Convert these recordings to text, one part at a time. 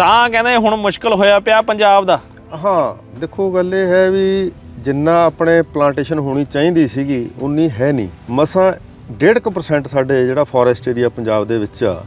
ਸਾਹ ਕਹਿੰਦੇ ਹੁਣ ਮੁਸ਼ਕਲ ਹੋਇਆ ਪਿਆ ਪੰਜਾਬ ਦਾ। ਹਾਂ ਦੇਖੋ ਗੱਲ ਇਹ ਹੈ ਵੀ ਜਿੰਨਾ ਆਪਣੇ ਪਲਾਂਟੇਸ਼ਨ ਹੋਣੀ ਚਾਹੀਦੀ ਸੀਗੀ ਉਨੀ ਹੈ ਨਹੀਂ। ਮਸਾਂ 1.5% ਸਾਡੇ ਜਿਹੜਾ ਫੋਰੈਸਟ ਏਰੀਆ ਪੰਜਾਬ ਦੇ ਵਿੱਚ ਆ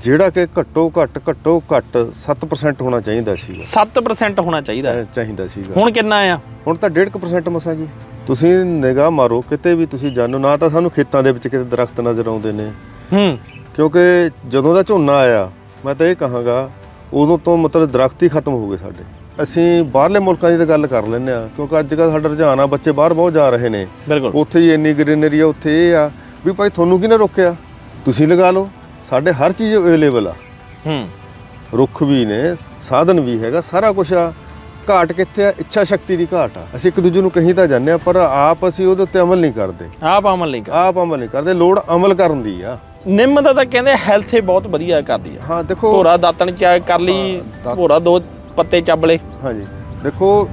ਜਿਹੜਾ ਕਿ ਘੱਟੋ ਘੱਟ ਘੱਟੋ ਘੱਟ 7% ਹੋਣਾ ਚਾਹੀਦਾ ਸੀਗਾ। 7% ਹੋਣਾ ਚਾਹੀਦਾ। ਹੈ। ਚਾਹੀਦਾ ਸੀਗਾ। ਹੁਣ ਕਿੰਨਾ ਆ? ਹੁਣ ਤਾਂ 1.5% ਮਸਾਂ ਜੀ। ਤੁਸੀਂ ਨਿਗਾਹ ਮਾਰੋ ਕਿਤੇ ਵੀ ਤੁਸੀਂ ਜਾਣੋ ਨਾ ਤਾਂ ਸਾਨੂੰ ਖੇਤਾਂ ਦੇ ਵਿੱਚ ਕਿਤੇ ਦਰਖਤ ਨਜ਼ਰ ਆਉਂਦੇ ਨੇ। ਹੂੰ। ਕਿਉਂਕਿ ਜਦੋਂ ਦਾ ਝੋਨਾ ਆਇਆ ਮੈਂ ਤਾਂ ਇਹ ਕਹਾਂਗਾ ਉਦੋਂ ਤੋਂ ਮਤਲਬ ਦਰਖਤ ਹੀ ਖਤਮ ਹੋ ਗਏ ਸਾਡੇ। ਅਸੀਂ ਬਾਹਰਲੇ ਮੁਲਕਾਂ ਦੀ ਤਾਂ ਗੱਲ ਕਰ ਲੈਂਦੇ ਆ ਕਿਉਂਕਿ ਅੱਜ ਕੱਲ੍ਹ ਸਾਡਾ ਰੁਝਾਨ ਆ ਬੱਚੇ ਬਾਹਰ ਬਹੁਤ ਜਾ ਰਹੇ ਨੇ। ਬਿਲਕੁਲ। ਉੱਥੇ ਹੀ ਇੰਨੀ ਗ੍ਰੀਨਰੀ ਆ ਉੱਥੇ ਇਹ ਆ ਵੀ ਭਾਈ ਤੁਹਾਨੂੰ ਕਿਹਨੇ ਰੋਕਿਆ? ਤੁਸੀਂ ਲਗਾ ਲਓ ਸਾਡੇ ਹਰ ਚੀਜ਼ ਅਵੇਲੇਬਲ ਆ। ਹੂੰ। ਰੁੱਖ ਵੀ ਨੇ ਸਾਧਨ ਵੀ ਹੈਗਾ ਸਾਰਾ ਕੁਝ ਆ। ਘਾਟ ਕਿੱਥੇ ਆ? ਇੱਛਾ ਸ਼ਕਤੀ ਦੀ ਘਾਟ ਆ। ਅਸੀਂ ਇੱਕ ਦੂਜੇ ਨੂੰ ਕਹੀ ਤਾਂ ਜਾਂਦੇ ਆ ਪਰ ਆਪ ਅਸੀਂ ਉਹਦੇ ਉੱਤੇ ਅਮਲ ਨਹੀਂ ਕਰਦੇ। ਆਪ ਅਮਲ ਨਹੀਂ ਕਰ ਆਪ ਅਮਲ ਨਹੀਂ ਕਰਦੇ ਲੋੜ ਅਮਲ ਕਰਨ ਦੀ ਆ। ਨਿੰਮ ਦਾ ਤਾਂ ਕਹਿੰਦੇ ਹੈਲਥ ਹੀ ਬਹੁਤ ਵਧੀਆ ਕਰਦੀ ਆ। ਹਾਂ ਦੇਖੋ ਭੋਰਾ ਦਾਤਣ ਚ ਕਰ ਲਈ ਦਾਤ- ਭੋਰਾ ਦੋ ਪੱਤੇ ਚੱਬ ਲਏ। ਹਾਂਜੀ। ਦੇਖੋ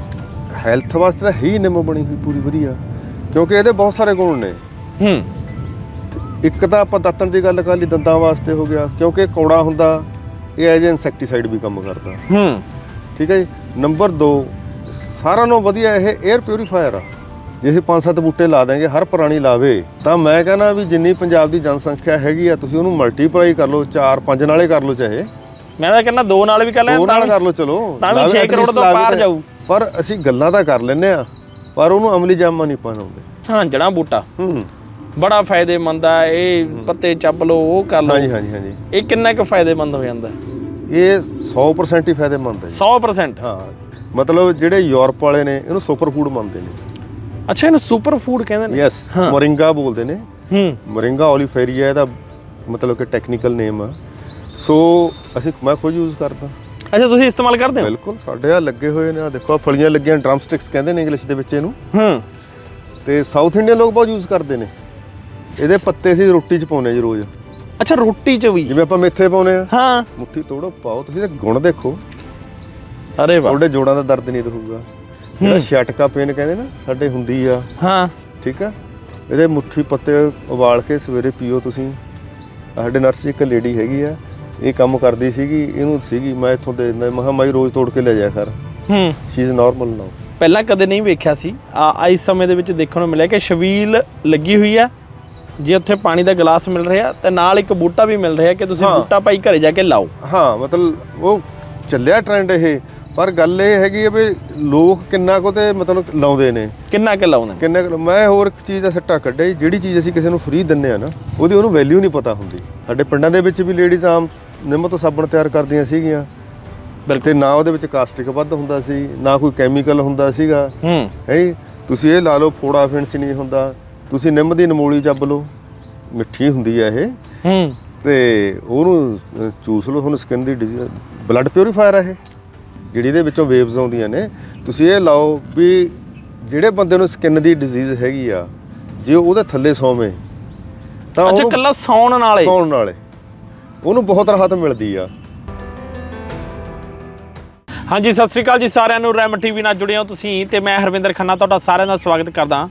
ਹੈਲਥ ਵਾਸਤੇ ਤਾਂ ਹੈ ਹੀ ਨਿੰਮ ਬਣੀ ਹੋਈ ਪੂਰੀ ਵਧੀਆ ਕਿਉਂਕਿ ਇਹਦੇ ਬਹੁਤ ਸਾਰੇ ਗੁਣ ਨੇ। ਹੂੰ। ਇੱਕ ਤਾਂ ਆਪਾਂ ਦਾਤਣ ਦੀ ਗੱਲ ਕਰ ਲਈ ਦੰਦਾਂ ਵਾਸਤੇ ਹੋ ਗਿਆ ਕਿਉਂਕਿ ਇਹ ਕੌੜਾ ਹੁੰਦਾ ਇਹ ਐਜ ਇਨਸੈਕਟੀਸਾਈਡ ਵੀ ਕੰਮ ਕਰਦਾ। ਹੂੰ। ਠੀਕ ਹੈ ਜੀ? ਨੰਬਰ 2 ਸਾਰਿਆਂ ਨਾਲੋਂ ਵਧੀਆ ਇਹ 에ਅਰ ਪਿਊਰੀਫਾਇਰ ਆ। ਜੇ ਅਸੀਂ ਪੰਜ ਸੱਤ ਬੂਟੇ ਲਾ ਦਾਂਗੇ ਹਰ ਪ੍ਰਾਣੀ ਲਾਵੇ ਤਾਂ ਮੈਂ ਕਹਿੰਦਾ ਵੀ ਜਿੰਨੀ ਪੰਜਾਬ ਦੀ ਜਨਸੰਖਿਆ ਹੈਗੀ ਆ ਤੁਸੀਂ ਉਹਨੂੰ ਮਲਟੀਪਲਾਈ ਕਰ ਲਓ 4 5 ਨਾਲੇ ਕਰ ਲਓ ਚਾਹੇ। ਮੈਂ ਤਾਂ ਕਹਿੰਦਾ ਦੋ ਨਾਲ ਵੀ ਕਰ ਲੈ ਦੋ ਨਾਲ ਕਰ ਲਓ ਚਲੋ। ਤਾਂ ਵੀ ਲਾਵੇ ਛੇ at ਕਰੋੜ least ਤੋਂ ਪਾਰ ਜਾਊ। ਪਰ ਅਸੀਂ ਗੱਲਾਂ ਤਾਂ ਕਰ ਲੈਨੇ ਆ ਪਰ ਉਹਨੂੰ ਅਮਲੀ ਜਾਮਾ ਨਹੀਂ ਪਾਉਂਦੇ ਸਾਂਝਣਾ ਬੂਟਾ। ਹੂੰ। ਬੜਾ ਫਾਇਦੇਮੰਦ ਆ ਇਹ ਪੱਤੇ ਚੱਬ ਲਓ ਉਹ ਕਰ ਲਓ। ਹਾਂਜੀ ਹਾਂਜੀ ਹਾਂਜੀ। ਇਹ ਕਿੰਨਾ ਕੁ ਫਾਇਦੇਮੰਦ ਹੋ ਜਾਂਦਾ? ਇਹ 100% ਹੀ ਫਾਇਦੇਮੰਦ ਹੈ। ਜੀ। 100% ਹਾਂ। ਮਤਲਬ ਜਿਹੜੇ ਯੂਰਪ ਵਾਲੇ ਨੇ ਇਹਨੂੰ ਸੁਪਰ ਫੂਡ ਮੰਨਦੇ ਨੇ। ਅੱਛਾ ਇਹਨੂੰ ਸੁਪਰ ਫੂਡ ਕਹਿੰਦੇ ਨੇ? ਯੈਸ ਮੋਰਿੰਗਾ ਬੋਲਦੇ ਨੇ। ਹੂੰ। ਮੋਰਿੰਗਾ ਓਲੀਫੇਰੀਆ ਇਹਦਾ ਮਤਲਬ ਕਿ ਟੈਕਨੀਕਲ ਨੇਮ ਆ। ਸੋ ਅਸੀਂ ਮੈਂ ਖੁਦ ਯੂਜ਼ ਕਰਦਾ। ਅੱਛਾ ਤੁਸੀਂ ਇਸਤੇਮਾਲ ਕਰਦੇ ਹੋ? ਬਿਲਕੁਲ ਸਾਡੇ ਆ ਲੱਗੇ ਹੋਏ ਨੇ ਆ ਦੇਖੋ ਆਹ ਫਲੀਆਂ ਲੱਗੀਆਂ ਡਰਮ ਸਟਿਕਸ ਕਹਿੰਦੇ ਨੇ ਇੰਗਲਿਸ਼ ਦੇ ਵਿੱਚ ਇਹਨੂੰ। ਹੂੰ। ਤੇ ਸਾਊਥ ਇੰਡੀਅਨ ਲੋਕ ਬਹੁਤ ਯੂਜ਼ ਕਰਦੇ ਨੇ। ਇਹਦੇ ਪੱਤੇ ਅਸੀਂ ਰੋਟੀ 'ਚ ਪਾਉਨੇ ਜੀ ਰੋਜ਼। ਅੱਛਾ ਰੋਟੀ ਚ ਵੀ? ਜਿਵੇਂ ਆਪਾਂ ਮੇਥੇ ਪਾਉਨੇ ਆ ਹਾਂ। ਮੁੱਠੀ ਤੋੜੋ ਪਾਓ ਤੁਸੀਂ ਤੇ ਗੁਣ ਦੇਖੋ। ਅਰੇ ਵਾਹ। ਤੁਹਾਡੇ ਜੋੜਾਂ ਦਾ ਦਰਦ ਨਹੀਂ ਰਹੂਗਾ। ਜਿਹੜਾ ਛਟਕਾ ਪੇਨ ਕਹਿੰਦੇ ਨਾ ਸਾਡੇ ਹੁੰਦੀ ਆ। ਹਾਂ। ਠੀਕ ਆ? ਇਹਦੇ ਮੁੱਠੀ ਪੱਤੇ ਉਬਾਲ ਕੇ ਸਵੇਰੇ ਪੀਓ ਤੁਸੀਂ। ਸਾਡੇ ਨਰਸ ਇੱਕ ਲੇਡੀ ਹੈਗੀ ਆ ਇਹ ਕੰਮ ਕਰਦੀ ਸੀਗੀ ਇਹਨੂੰ ਸੀਗੀ ਮੈਂ ਇੱਥੋਂ ਦੇ ਦਿੰਦਾ ਮਹਾ ਮਾਈ ਰੋਜ਼ ਤੋੜ ਕੇ ਲੈ ਜਾਇਆ ਕਰ। ਹੂੰ। ਸ਼ੀ ਇਜ਼ ਨਾਰਮਲ ਨਾਓ ਪਹਿਲਾਂ ਕਦੇ ਨਹੀਂ ਵੇਖਿਆ ਸੀ। ਆ ਇਸ ਸਮੇਂ ਦੇ ਵਿੱਚ ਦੇਖਣ ਨੂੰ ਮਿਲਿਆ ਕਿ ਛਬੀਲ ਲੱਗੀ ਹੋਈ ਆ। ਜੇ ਉੱਥੇ ਪਾਣੀ ਦਾ ਗਲਾਸ ਮਿਲ ਰਿਹਾ ਤੇ ਨਾਲ ਇੱਕ ਬੂਟਾ ਵੀ ਮਿਲ ਰਿਹਾ ਕਿ ਤੁਸੀਂ। ਬੂਟਾ ਭਾਈ ਘਰੇ ਜਾ ਕੇ ਲਾਓ। ਹਾਂ ਮਤਲਬ ਉਹ ਚੱਲਿਆ ਟ੍ਰੈਂਡ ਇਹ। ਪਰ ਗੱਲ ਇਹ ਹੈਗੀ ਆ ਵੀ ਲੋਕ ਕਿੰਨਾ ਕੁ ਤੇ ਮਤਲਬ ਲਾਉਂਦੇ ਨੇ। ਕਿੰਨਾ ਕੁ ਲਾਉਂਦੇ ਨੇ? ਕਿੰਨੇ ਕੁ- ਮੈਂ ਹੋਰ ਇੱਕ ਚੀਜ਼ ਦਾ ਸੱਟਾ ਕੱਢਿਆ ਜੀ, ਜਿਹੜੀ ਚੀਜ਼ ਅਸੀਂ ਕਿਸੇ ਨੂੰ ਫ੍ਰੀ ਦਿੰਨੇ ਆ ਨਾ ਉਹਦੀ ਉਹਨੂੰ ਵੈਲਿਊ ਨਹੀਂ ਪਤਾ ਹੁੰਦੀ। ਸਾਡੇ ਪਿੰਡਾਂ ਦੇ ਵਿੱਚ ਵੀ ਲੇਡੀਜ਼ ਆਮ ਨਿੰਮ ਤੋਂ ਸਾਬਣ ਤਿਆਰ ਕਰਦੀਆਂ ਸੀਗੀਆਂ। ਬਿਲਕੁਲ। ਤੇ ਨਾ ਉਹਦੇ ਵਿੱਚ ਕਾਸਟਿਕ ਵੱਧ ਹੁੰਦਾ ਸੀ ਨਾ ਕੋਈ ਕੈਮੀਕਲ ਹੁੰਦਾ ਸੀਗਾ। ਹੂੰ। ਹੈ ਤੁਸੀਂ ਇਹ ਲਾ ਲਓ ਫੋੜਾ ਫਿੰਸ ਨਹੀਂ ਹੁੰਦਾ। ਤੁਸੀਂ ਨਿੰਮ ਦੀ ਨਮੂਲੀ ਚੱਬ ਲਓ ਮਿੱਠੀ ਹੁੰਦੀ ਹੈ ਇਹ। ਹੂੰ। ਤੇ ਉਹਨੂੰ ਚੂਸ ਲਓ ਤੁਹਾਨੂੰ ਸਕਿਨ ਦੀ ਬਲੱਡ ਪਿਊਰੀਫਾਇਰ ਹੈ ਇਹ। ਜਿਹੜੀ ਇਹਦੇ ਵਿੱਚੋਂ ਵੇਵਸ ਆਉਂਦੀਆਂ ਨੇ ਤੁਸੀਂ ਇਹ ਲਾਓ ਵੀ ਜਿਹੜੇ ਬੰਦੇ ਨੂੰ ਸਕਿਨ ਦੀ ਡਿਜ਼ੀਜ਼ ਹੈਗੀ ਆ ਜੇ ਉਹਦੇ ਥੱਲੇ ਸੌਵੇਂ ਤਾਂ ਅੱਛਾ ਕੱਲਾ ਸੌਣ ਨਾਲੇ? ਸੌਣ ਨਾਲੇ। ਉਹਨੂੰ ਬਹੁਤ ਰਾਹਤ ਮਿਲਦੀ ਆ। ਹਾਂਜੀ ਸਤਿ ਸ੍ਰੀ ਅਕਾਲ ਜੀ ਸਾਰਿਆਂ ਨੂੰ ਰੈਮ ਟੀਵੀ ਨਾਲ ਜੁੜੇ ਹੋ ਤੁਸੀਂ ਤੇ ਮੈਂ ਹਰਵਿੰਦਰ ਖੰਨਾ ਤੁਹਾਡਾ ਸਾਰਿਆਂ ਦਾ ਸਵਾਗਤ ਕਰਦਾ।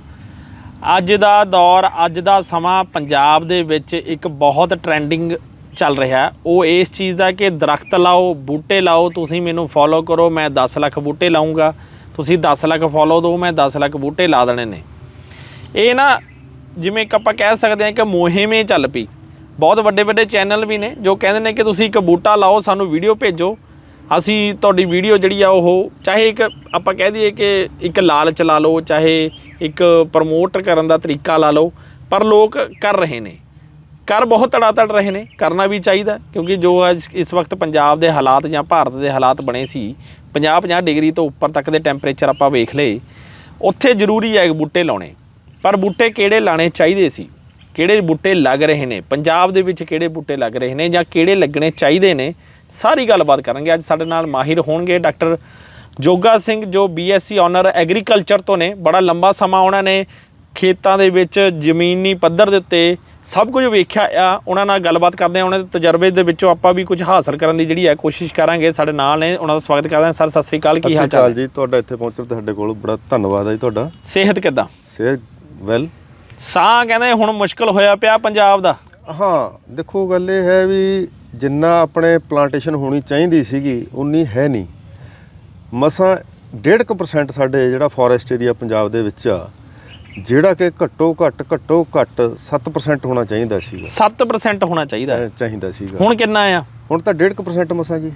ਅੱਜ ਦਾ ਦੌਰ ਅੱਜ ਦਾ ਸਮਾਂ ਪੰਜਾਬ ਦੇ ਵਿੱਚ ਇੱਕ ਬਹੁਤ ਟ੍ਰੈਂਡਿੰਗ ਚੱਲ ਰਿਹਾ। ਉਹ ਇਸ ਚੀਜ਼ ਦਾ ਕਿ ਦਰਖਤ ਲਾਓ, ਬੂਟੇ ਲਾਓ, ਤੁਸੀਂ ਮੈਨੂੰ ਫੋਲੋ ਕਰੋ, ਮੈਂ 10 ਲੱਖ ਬੂਟੇ ਲਾਉਂਗਾ ਤੁਸੀਂ 10 ਲੱਖ ਫੋਲੋ ਦਿਓ, ਮੈਂ 10 ਲੱਖ ਬੂਟੇ ਲਾ ਦੇਣੇ ਨੇ। ਇਹ ਨਾ, ਜਿਵੇਂ ਇੱਕ ਆਪਾਂ ਕਹਿ ਸਕਦੇ ਹਾਂ ਕਿ ਮੁਹਿੰਮੇ ਚੱਲ ਪਈ। ਬਹੁਤ ਵੱਡੇ ਵੱਡੇ ਚੈਨਲ ਵੀ ਨੇ, ਜੋ ਕਹਿੰਦੇ ਨੇ ਕਿ ਤੁਸੀਂ ਇੱਕ ਬੂਟਾ ਲਾਓ, ਸਾਨੂੰ ਵੀਡੀਓ ਭੇਜੋ। ਅਸੀਂ ਤੁਹਾਡੀ ਵੀਡੀਓ ਜਿਹੜੀ ਆ, ਉਹ ਚਾਹੇ ਇੱਕ ਆਪਾਂ ਕਹਿ ਦਈਏ ਕਿ ਇੱਕ ਲਾਲਚ ਲਾ ਲਓ, ਚਾਹੇ ਇੱਕ ਪ੍ਰਮੋਟ ਕਰਨ ਦਾ ਤਰੀਕਾ ਲਾ ਲਓ, ਪਰ ਲੋਕ ਕਰ ਰਹੇ ਨੇ। ਕਰ ਬਹੁਤ ਤੜਾ ਤੜਾਤੜ ਰਹੇ ਨੇ, ਕਰਨਾ ਵੀ ਚਾਹੀਦਾ, ਕਿਉਂਕਿ ਜੋ ਅੱਜ ਇਸ ਵਕਤ ਪੰਜਾਬ ਦੇ ਹਾਲਾਤ ਜਾਂ ਭਾਰਤ ਦੇ ਹਾਲਾਤ ਬਣੇ ਸੀ 50-50 ਡਿਗਰੀ ਤੋਂ ਉੱਪਰ ਤੱਕ ਦੇ ਟੈਂਪਰੇਚਰ ਆਪਾਂ ਵੇਖ ਲਏ, ਉੱਥੇ ਜ਼ਰੂਰੀ ਹੈ ਬੂਟੇ ਲਾਉਣੇ। ਪਰ ਬੂਟੇ ਕਿਹੜੇ ਲਾਣੇ ਚਾਹੀਦੇ ਸੀ? ਕਿਹੜੇ ਬੂਟੇ ਲੱਗ ਰਹੇ ਨੇ? ਪੰਜਾਬ ਦੇ ਵਿੱਚ ਕਿਹੜੇ ਬੂਟੇ ਲੱਗ ਰਹੇ ਨੇ ਜਾਂ ਕਿਹੜੇ ਲੱਗਣੇ ਚਾਹੀਦੇ ਨੇ? ਸਾਰੀ ਗੱਲਬਾਤ ਕਰਾਂਗੇ। ਅੱਜ ਸਾਡੇ ਨਾਲ ਮਾਹਿਰ ਹੋਣਗੇ ਡਾਕਟਰ ਜੋਗਾ ਸਿੰਘ, ਜੋ ਬੀਐਸਸੀ ਆਨਰ ਐਗਰੀਕਲਚਰ ਤੋਂ ਨੇ। ਬੜਾ ਲੰਬਾ ਸਮਾਂ ਉਹਨਾਂ ਨੇ ਖੇਤਾਂ ਦੇ ਵਿੱਚ ਜ਼ਮੀਨੀ ਪੱਧਰ ਦੇ ਉੱਤੇ ਸਭ ਕੁਝ ਵੇਖਿਆ ਆ ਉਹਨਾਂ ਨਾਲ ਗੱਲਬਾਤ ਕਰਦੇ ਆ ਉਹਨਾਂ ਦੇ ਤਜਰਬੇ ਦੇ ਵਿੱਚੋਂ ਆਪਾਂ ਵੀ ਕੁਝ ਹਾਸਲ ਕਰਨ ਦੀ ਜਿਹੜੀ ਹੈ ਕੋਸ਼ਿਸ਼ ਕਰਾਂਗੇ ਸਾਡੇ ਨਾਲ ਨੇ ਉਹਨਾਂ ਦਾ ਸਵਾਗਤ ਕਰਦੇ ਹਾਂ ਸਰ ਸਤਿ ਸ੍ਰੀ ਅਕਾਲ ਕੀ ਹਾਲ ਚਾਲ ਜੀ ਤੁਹਾਡਾ ਇੱਥੇ ਪਹੁੰਚਣ ਤੇ ਸਾਡੇ ਕੋਲ ਬੜਾ ਧੰਨਵਾਦ ਹੈ ਜੀ ਤੁਹਾਡਾ। ਸਿਹਤ ਕਿੱਦਾਂ? ਸਿਹਤ ਵੈਲ ਸਾਹ ਕਹਿੰਦੇ ਹੁਣ ਮੁਸ਼ਕਲ ਹੋਇਆ ਪਿਆ ਪੰਜਾਬ ਦਾ। ਹਾਂ ਦੇਖੋ ਗੱਲ ਇਹ ਹੈ ਵੀ ਜਿੰਨਾ ਆਪਣੇ ਪਲਾਂਟੇਸ਼ਨ ਹੋਣੀ ਚਾਹੀਦੀ ਸੀਗੀ ਉਨੀ ਹੈ ਨਹੀਂ। ਮਸਾਂ 1.5% ਸਾਡੇ ਜਿਹੜਾ ਫੋਰੈਸਟ ਏਰੀਆ ਪੰਜਾਬ ਦੇ ਵਿੱਚ ਆ। ਜਿਹੜਾ ਕਿ ਘੱਟੋ ਘੱਟ ਘੱਟੋ ਘੱਟ 7% ਹੋਣਾ ਚਾਹੀਦਾ ਸੀਗਾ। 7% ਹੋਣਾ ਚਾਹੀਦਾ ਹੈ। ਚਾਹੀਦਾ ਸੀਗਾ। ਹੁਣ ਕਿੰਨਾ ਆ? ਹੁਣ ਤਾਂ 1.5% ਮਸਾਂ ਜੀ।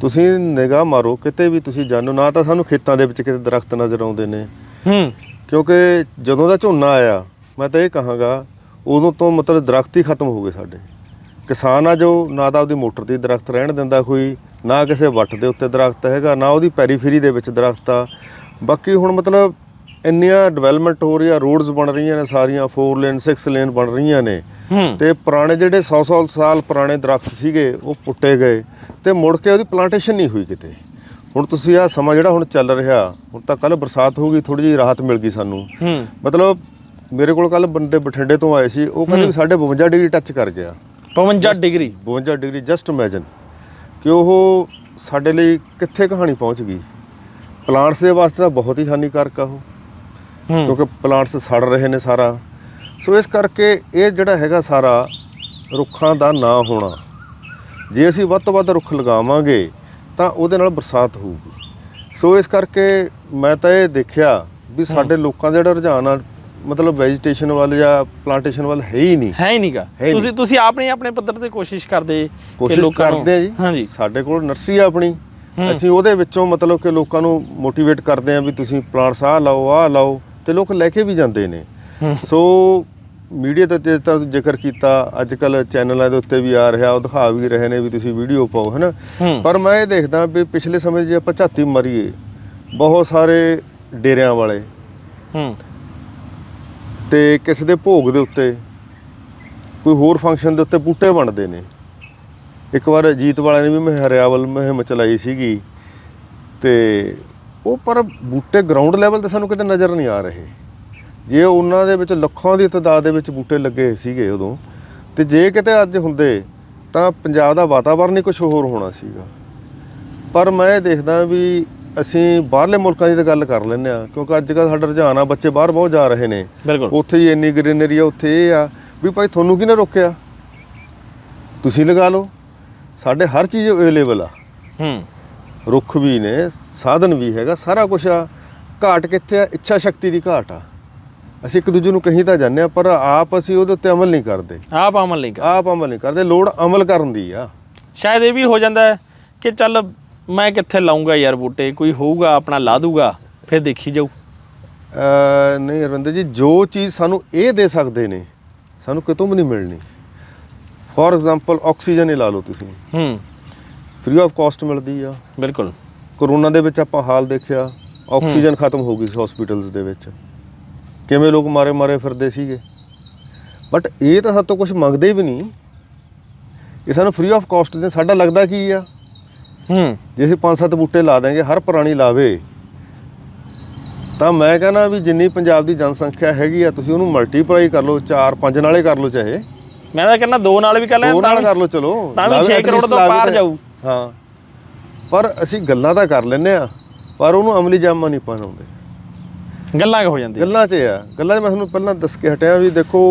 ਤੁਸੀਂ ਨਿਗਾਹ ਮਾਰੋ ਕਿਤੇ ਵੀ ਤੁਸੀਂ ਜਾਣੋ ਨਾ ਤਾਂ ਸਾਨੂੰ ਖੇਤਾਂ ਦੇ ਵਿੱਚ ਕਿਤੇ ਦਰਖਤ ਨਜ਼ਰ ਆਉਂਦੇ ਨੇ। ਹੂੰ। ਕਿਉਂਕਿ ਜਦੋਂ ਦਾ ਝੋਨਾ ਆਇਆ ਮੈਂ ਤਾਂ ਇਹ ਕਹਾਂਗਾ ਉਦੋਂ ਤੋਂ ਮਤਲਬ ਦਰਖਤ ਹੀ ਖਤਮ ਹੋ ਗਏ ਸਾਡੇ। ਕਿਸਾਨ ਆ ਜੋ ਨਾ ਤਾਂ ਆਪਦੀ ਮੋਟਰ ਤੇ ਦਰਖਤ ਰਹਿਣ ਦਿੰਦਾ ਕੋਈ ਨਾ ਕਿਸੇ ਵੱਟ ਦੇ ਉੱਤੇ ਦਰਖਤ ਹੈਗਾ ਨਾ ਉਹਦੀ ਪੈਰੀਫੇਰੀ ਦੇ ਵਿੱਚ ਦਰਖਤ ਆ। ਬਾਕੀ ਹੁਣ ਮਤਲਬ ਇੰਨੀਆਂ ਡਿਵੈਲਪਮੈਂਟ ਹੋ ਰਹੀ ਆ ਰੋਡਸ ਬਣ ਰਹੀਆਂ ਨੇ ਸਾਰੀਆਂ 4 ਲੇਨ 6 ਲੇਨ ਬਣ ਰਹੀਆਂ ਨੇ। ਤੇ ਪੁਰਾਣੇ ਜਿਹੜੇ 100 100 ਸਾਲ ਪੁਰਾਣੇ ਦਰਖਤ ਸੀਗੇ ਉਹ ਪੁੱਟੇ ਗਏ ਤੇ ਮੁੜ ਕੇ ਉਹਦੀ ਪਲਾਂਟੇਸ਼ਨ ਨਹੀਂ ਹੋਈ ਕਿਤੇ। ਹੁਣ ਤੁਸੀਂ ਆ ਸਮਾਂ ਜਿਹੜਾ ਹੁਣ ਚੱਲ ਰਿਹਾ ਹੁਣ ਤਾਂ ਕੱਲ ਬਰਸਾਤ ਹੋ ਗਈ ਥੋੜੀ ਜਿਹੀ ਰਾਹਤ ਮਿਲ ਗਈ ਸਾਨੂੰ। ਮਤਲਬ ਮੇਰੇ ਕੋਲ ਕੱਲ ਬੰਦੇ ਬਠਿੰਡੇ ਤੋਂ ਆਏ ਸੀ ਉਹ ਕਹਿੰਦੇ ਵੀ ਸਾਡੇ 52 ਡਿਗਰੀ ਟੱਚ ਕਰ ਗਿਆ। 52 ਡਿਗਰੀ? 52 ਡਿਗਰੀ ਜਸਟ ਇਮੇਜਿਨ ਕਿ ਉਹ ਸਾਡੇ ਲਈ ਕਿੱਥੇ ਕਹਾਣੀ ਪਹੁੰਚ ਗਈ। ਪਲਾਂਟਸ ਦੇ ਵਾਸਤੇ ਤਾਂ ਬਹੁਤ ਹੀ ਹਾਨੀਕਾਰਕ ਆ ਉਹ। ਕਿਉਂਕਿ ਪਲਾਂਟਸ ਸੜ ਰਹੇ ਨੇ ਸਾਰਾ। ਸੋ ਇਸ ਕਰਕੇ ਇਹ ਜਿਹੜਾ ਹੈਗਾ ਸਾਰਾ ਰੁੱਖਾਂ ਦਾ ਨਾ ਹੋਣਾ। ਜੇ ਅਸੀਂ ਵੱਧ ਤੋਂ ਵੱਧ ਰੁੱਖ ਲਗਾਵਾਂਗੇ ਤਾਂ ਉਹਦੇ ਨਾਲ ਬਰਸਾਤ ਹੋਊਗੀ। ਸੋ ਇਸ ਕਰਕੇ ਮੈਂ ਤਾਂ ਇਹ ਦੇਖਿਆ ਵੀ ਸਾਡੇ ਲੋਕਾਂ ਦਾ ਜਿਹੜਾ ਰੁਝਾਨ ਆ ਮਤਲਬ ਵੈਜੀਟੇਸ਼ਨ ਵੱਲ ਜਾਂ ਪਲਾਂਟੇਸ਼ਨ ਵੱਲ ਹੈ ਹੀ ਨਹੀਂ। ਹੈ ਹੀ ਨਹੀਂਗਾ। ਤੁਸੀਂ ਤੁਸੀਂ ਆਪਣੇ ਆਪਣੇ ਪੱਧਰ ਤੇ ਕੋਸ਼ਿਸ਼ ਕਰਦੇ ਕਿ ਕੋਸ਼ਿਸ਼ ਲੋਕਾਂ ਨੂੰ- ਕਰਦੇ ਆ ਜੀ। ਹਾਂਜੀ। ਸਾਡੇ ਕੋਲ ਨਰਸਰੀ ਆ ਆਪਣੀ। ਅਸੀਂ ਉਹਦੇ ਵਿੱਚੋਂ ਮਤਲਬ ਕਿ ਲੋਕਾਂ ਨੂੰ ਮੋਟੀਵੇਟ ਕਰਦੇ ਆ ਵੀ ਤੁਸੀਂ ਪਲਾਂਟਸ ਆਹ ਲਾਓ ਆਹ ਲਾਓ। ਤੇ ਲੋਕ ਲੈ ਕੇ ਵੀ ਜਾਂਦੇ ਨੇ। ਸੋ ਮੀਡੀਆ ਤੇ ਤੇ ਤਾਂ ਜ਼ਿਕਰ ਕੀਤਾ ਅੱਜ ਕੱਲ ਚੈਨਲਾਂ ਦੇ ਉੱਤੇ ਵੀ ਆ ਰਿਹਾ ਉਹ ਦਿਖਾ ਵੀ ਰਹੇ ਨੇ ਵੀ ਤੁਸੀਂ ਵੀਡੀਓ ਪਾਓ ਹੈਨਾ? ਪਰ ਮੈਂ ਇਹ ਦੇਖਦਾ ਵੀ ਪਿਛਲੇ ਸਮੇਂ ਜੇ ਆਪਾਂ ਝਾਤੀ ਮਾਰੀਏ ਬਹੁਤ ਸਾਰੇ ਡੇਰਿਆਂ ਵਾਲੇ ਹੂੰ। ਤੇ ਕਿਸੇ ਦੇ ਭੋਗ ਦੇ ਉੱਤੇ ਕੋਈ ਹੋਰ ਫੰਕਸ਼ਨ ਦੇ ਉੱਤੇ ਬੂਟੇ ਵੰਡਦੇ ਨੇ। ਇੱਕ ਵਾਰ ਅਜੀਤ ਵਾਲਿਆਂ ਨੇ ਵੀ ਮੈਂ ਹਰਿਆਵਲ ਮੁਹਿੰਮ ਚਲਾਈ ਸੀਗੀ ਤੇ ਉਹ ਪਰ ਬੂਟੇ ਗਰਾਊਂਡ ਲੈਵਲ ਤੇ ਸਾਨੂੰ ਕਿਤੇ ਨਜ਼ਰ ਨਹੀਂ ਆ ਰਹੇ। ਜੇ ਉਹਨਾਂ ਦੇ ਵਿੱਚ ਲੱਖਾਂ ਦੀ ਤਾਦਾਦ ਦੇ ਵਿੱਚ ਬੂਟੇ ਲੱਗੇ ਸੀਗੇ ਉਦੋਂ ਤੇ ਜੇ ਕਿਤੇ ਅੱਜ ਹੁੰਦੇ ਤਾਂ ਪੰਜਾਬ ਦਾ ਵਾਤਾਵਰਨ ਹੀ ਕੁਝ ਹੋਰ ਹੋਣਾ ਸੀਗਾ। ਪਰ ਮੈਂ ਇਹ ਦੇਖਦਾ ਵੀ ਅਸੀਂ ਬਾਹਰਲੇ ਮੁਲਕਾਂ ਦੀ ਤਾਂ ਗੱਲ ਕਰ ਲੈਂਦੇ ਆ ਕਿਉਂਕਿ ਅੱਜ ਕੱਲ੍ਹ ਸਾਡਾ ਰੁਝਾਨ ਆ ਬੱਚੇ ਬਾਹਰ ਬਹੁਤ ਜਾ ਰਹੇ ਨੇ। ਉੱਥੇ ਹੀ ਇੰਨੀ ਗ੍ਰੀਨਰੀ ਆ ਉੱਥੇ ਇਹ ਆ ਵੀ ਭਾਈ ਤੁਹਾਨੂੰ ਕਿਹਨੇ ਰੋਕਿਆ? ਤੁਸੀਂ ਲਗਾ ਲਓ ਸਾਡੇ ਹਰ ਚੀਜ਼ ਅਵੇਲੇਬਲ ਆ। ਹੂੰ। ਰੁੱਖ ਵੀ ਨੇ ਸਾਧਨ ਵੀ ਹੈਗਾ ਸਾਰਾ ਕੁਝ ਆ। ਘਾਟ ਕਿੱਥੇ ਆ? ਇੱਛਾ ਸ਼ਕਤੀ ਦੀ ਘਾਟ ਆ। ਅਸੀਂ ਇੱਕ ਦੂਜੇ ਨੂੰ ਕਹੀ ਤਾਂ ਜਾਂਦੇ ਆ ਪਰ ਆਪ ਅਸੀਂ ਉਹਦੇ ਉੱਤੇ ਅਮਲ ਨਹੀਂ ਕਰਦੇ। ਆਪ ਅਮਲ ਨਹੀਂ ਕਰ ਆਪ ਅਮਲ ਨਹੀਂ ਕਰਦੇ ਲੋੜ ਅਮਲ ਕਰਨ ਦੀ ਆ। ਸ਼ਾਇਦ ਇਹ ਵੀ ਹੋ ਜਾਂਦਾ ਹੈ ਕਿ ਚੱਲ ਮੈਂ ਕਿੱਥੇ ਲਾਉਂਗਾ ਯਾਰ ਬੂਟੇ ਕੋਈ ਹੋਊਗਾ ਆਪਣਾ ਲਾ ਦੂਗਾ ਫਿਰ ਦੇਖੀ ਜਾਊ। ਅਹ ਨਹੀਂ ਅਰਵਿੰਦਰ ਜੀ ਜੋ ਚੀਜ਼ ਸਾਨੂੰ ਇਹ ਦੇ ਸਕਦੇ ਨੇ ਸਾਨੂੰ ਕਿਤੋਂ ਵੀ ਨਹੀਂ ਮਿਲਣੀ। ਫੋਰ ਐਗਜ਼ਾਮਪਲ ਆਕਸੀਜਨ ਹੀ ਲਾ ਲਓ ਤੁਸੀਂ। ਹੂੰ। ਫ੍ਰੀ ਆਫ ਕਾਸਟ ਮਿਲਦੀ ਆ। ਬਿਲਕੁਲ। ਕਰੋਨਾ ਦੇ ਵਿੱਚ ਆਪਾਂ ਹਾਲ ਦੇਖਿਆ ਆਕਸੀਜਨ ਖਤਮ ਹੋ ਗਈ ਸੀ ਹਸਪੀਟਲਸ ਦੇ ਵਿੱਚ। ਕਿਵੇਂ ਲੋਕ ਮਾਰੇ ਮਾਰੇ ਫਿਰਦੇ ਸੀਗੇ। ਬਟ ਇਹ ਤਾਂ ਸਾਡੇ ਤੋਂ ਕੁਝ ਮੰਗਦੇ ਵੀ ਨਹੀਂ। ਇਹ ਸਾਨੂੰ ਫ੍ਰੀ ਆਫ ਕਾਸਟ ਦੇ ਸਾਡਾ ਲੱਗਦਾ ਕੀ ਆ? ਹੂੰ। ਜੇ ਅਸੀਂ ਪੰਜ ਸੱਤ ਬੂਟੇ ਲਾ ਦਾਂਗੇ ਹਰ ਪ੍ਰਾਣੀ ਲਾਵੇ। ਤਾਂ ਮੈਂ ਕਹਿੰਦਾ ਵੀ ਜਿੰਨੀ ਪੰਜਾਬ ਦੀ ਜਨਸੰਖਿਆ ਹੈਗੀ ਆ ਤੁਸੀਂ ਉਹਨੂੰ ਮਲਟੀਪਲਾਈ ਕਰ ਲਓ 4 5 ਨਾਲੇ ਕਰ ਲਓ ਚਾਹੇ। ਮੈਂ ਤਾਂ ਕਹਿੰਦਾ ਦੋ ਨਾਲ ਵੀ ਕਰ ਲੈ ਦੋ ਨਾਲ ਕਰ ਲਓ ਚਲੋ। ਤਾਂ ਵੀ ਲਾਵੇ ਛੇ at ਕਰੋੜ least ਤੋਂ ਪਾਰ ਜਾਊ। ਹਾਂ। ਪਰ ਅਸੀਂ ਗੱਲਾਂ ਤਾਂ ਕਰ ਲੈਨੇ ਆ ਪਰ ਉਹਨੂੰ ਅਮਲੀ ਜਾਮਾ ਨਹੀਂ ਪਾਉਂਦੇ। ਗੱਲਾਂ ਹੋ ਜਾਂਦੀਆਂ? ਗੱਲਾਂ 'ਚ ਆ। ਗੱਲਾਂ 'ਚ ਮੈਂ ਤੁਹਾਨੂੰ ਪਹਿਲਾਂ ਦੱਸ ਕੇ ਹਟਿਆ ਵੀ ਦੇਖੋ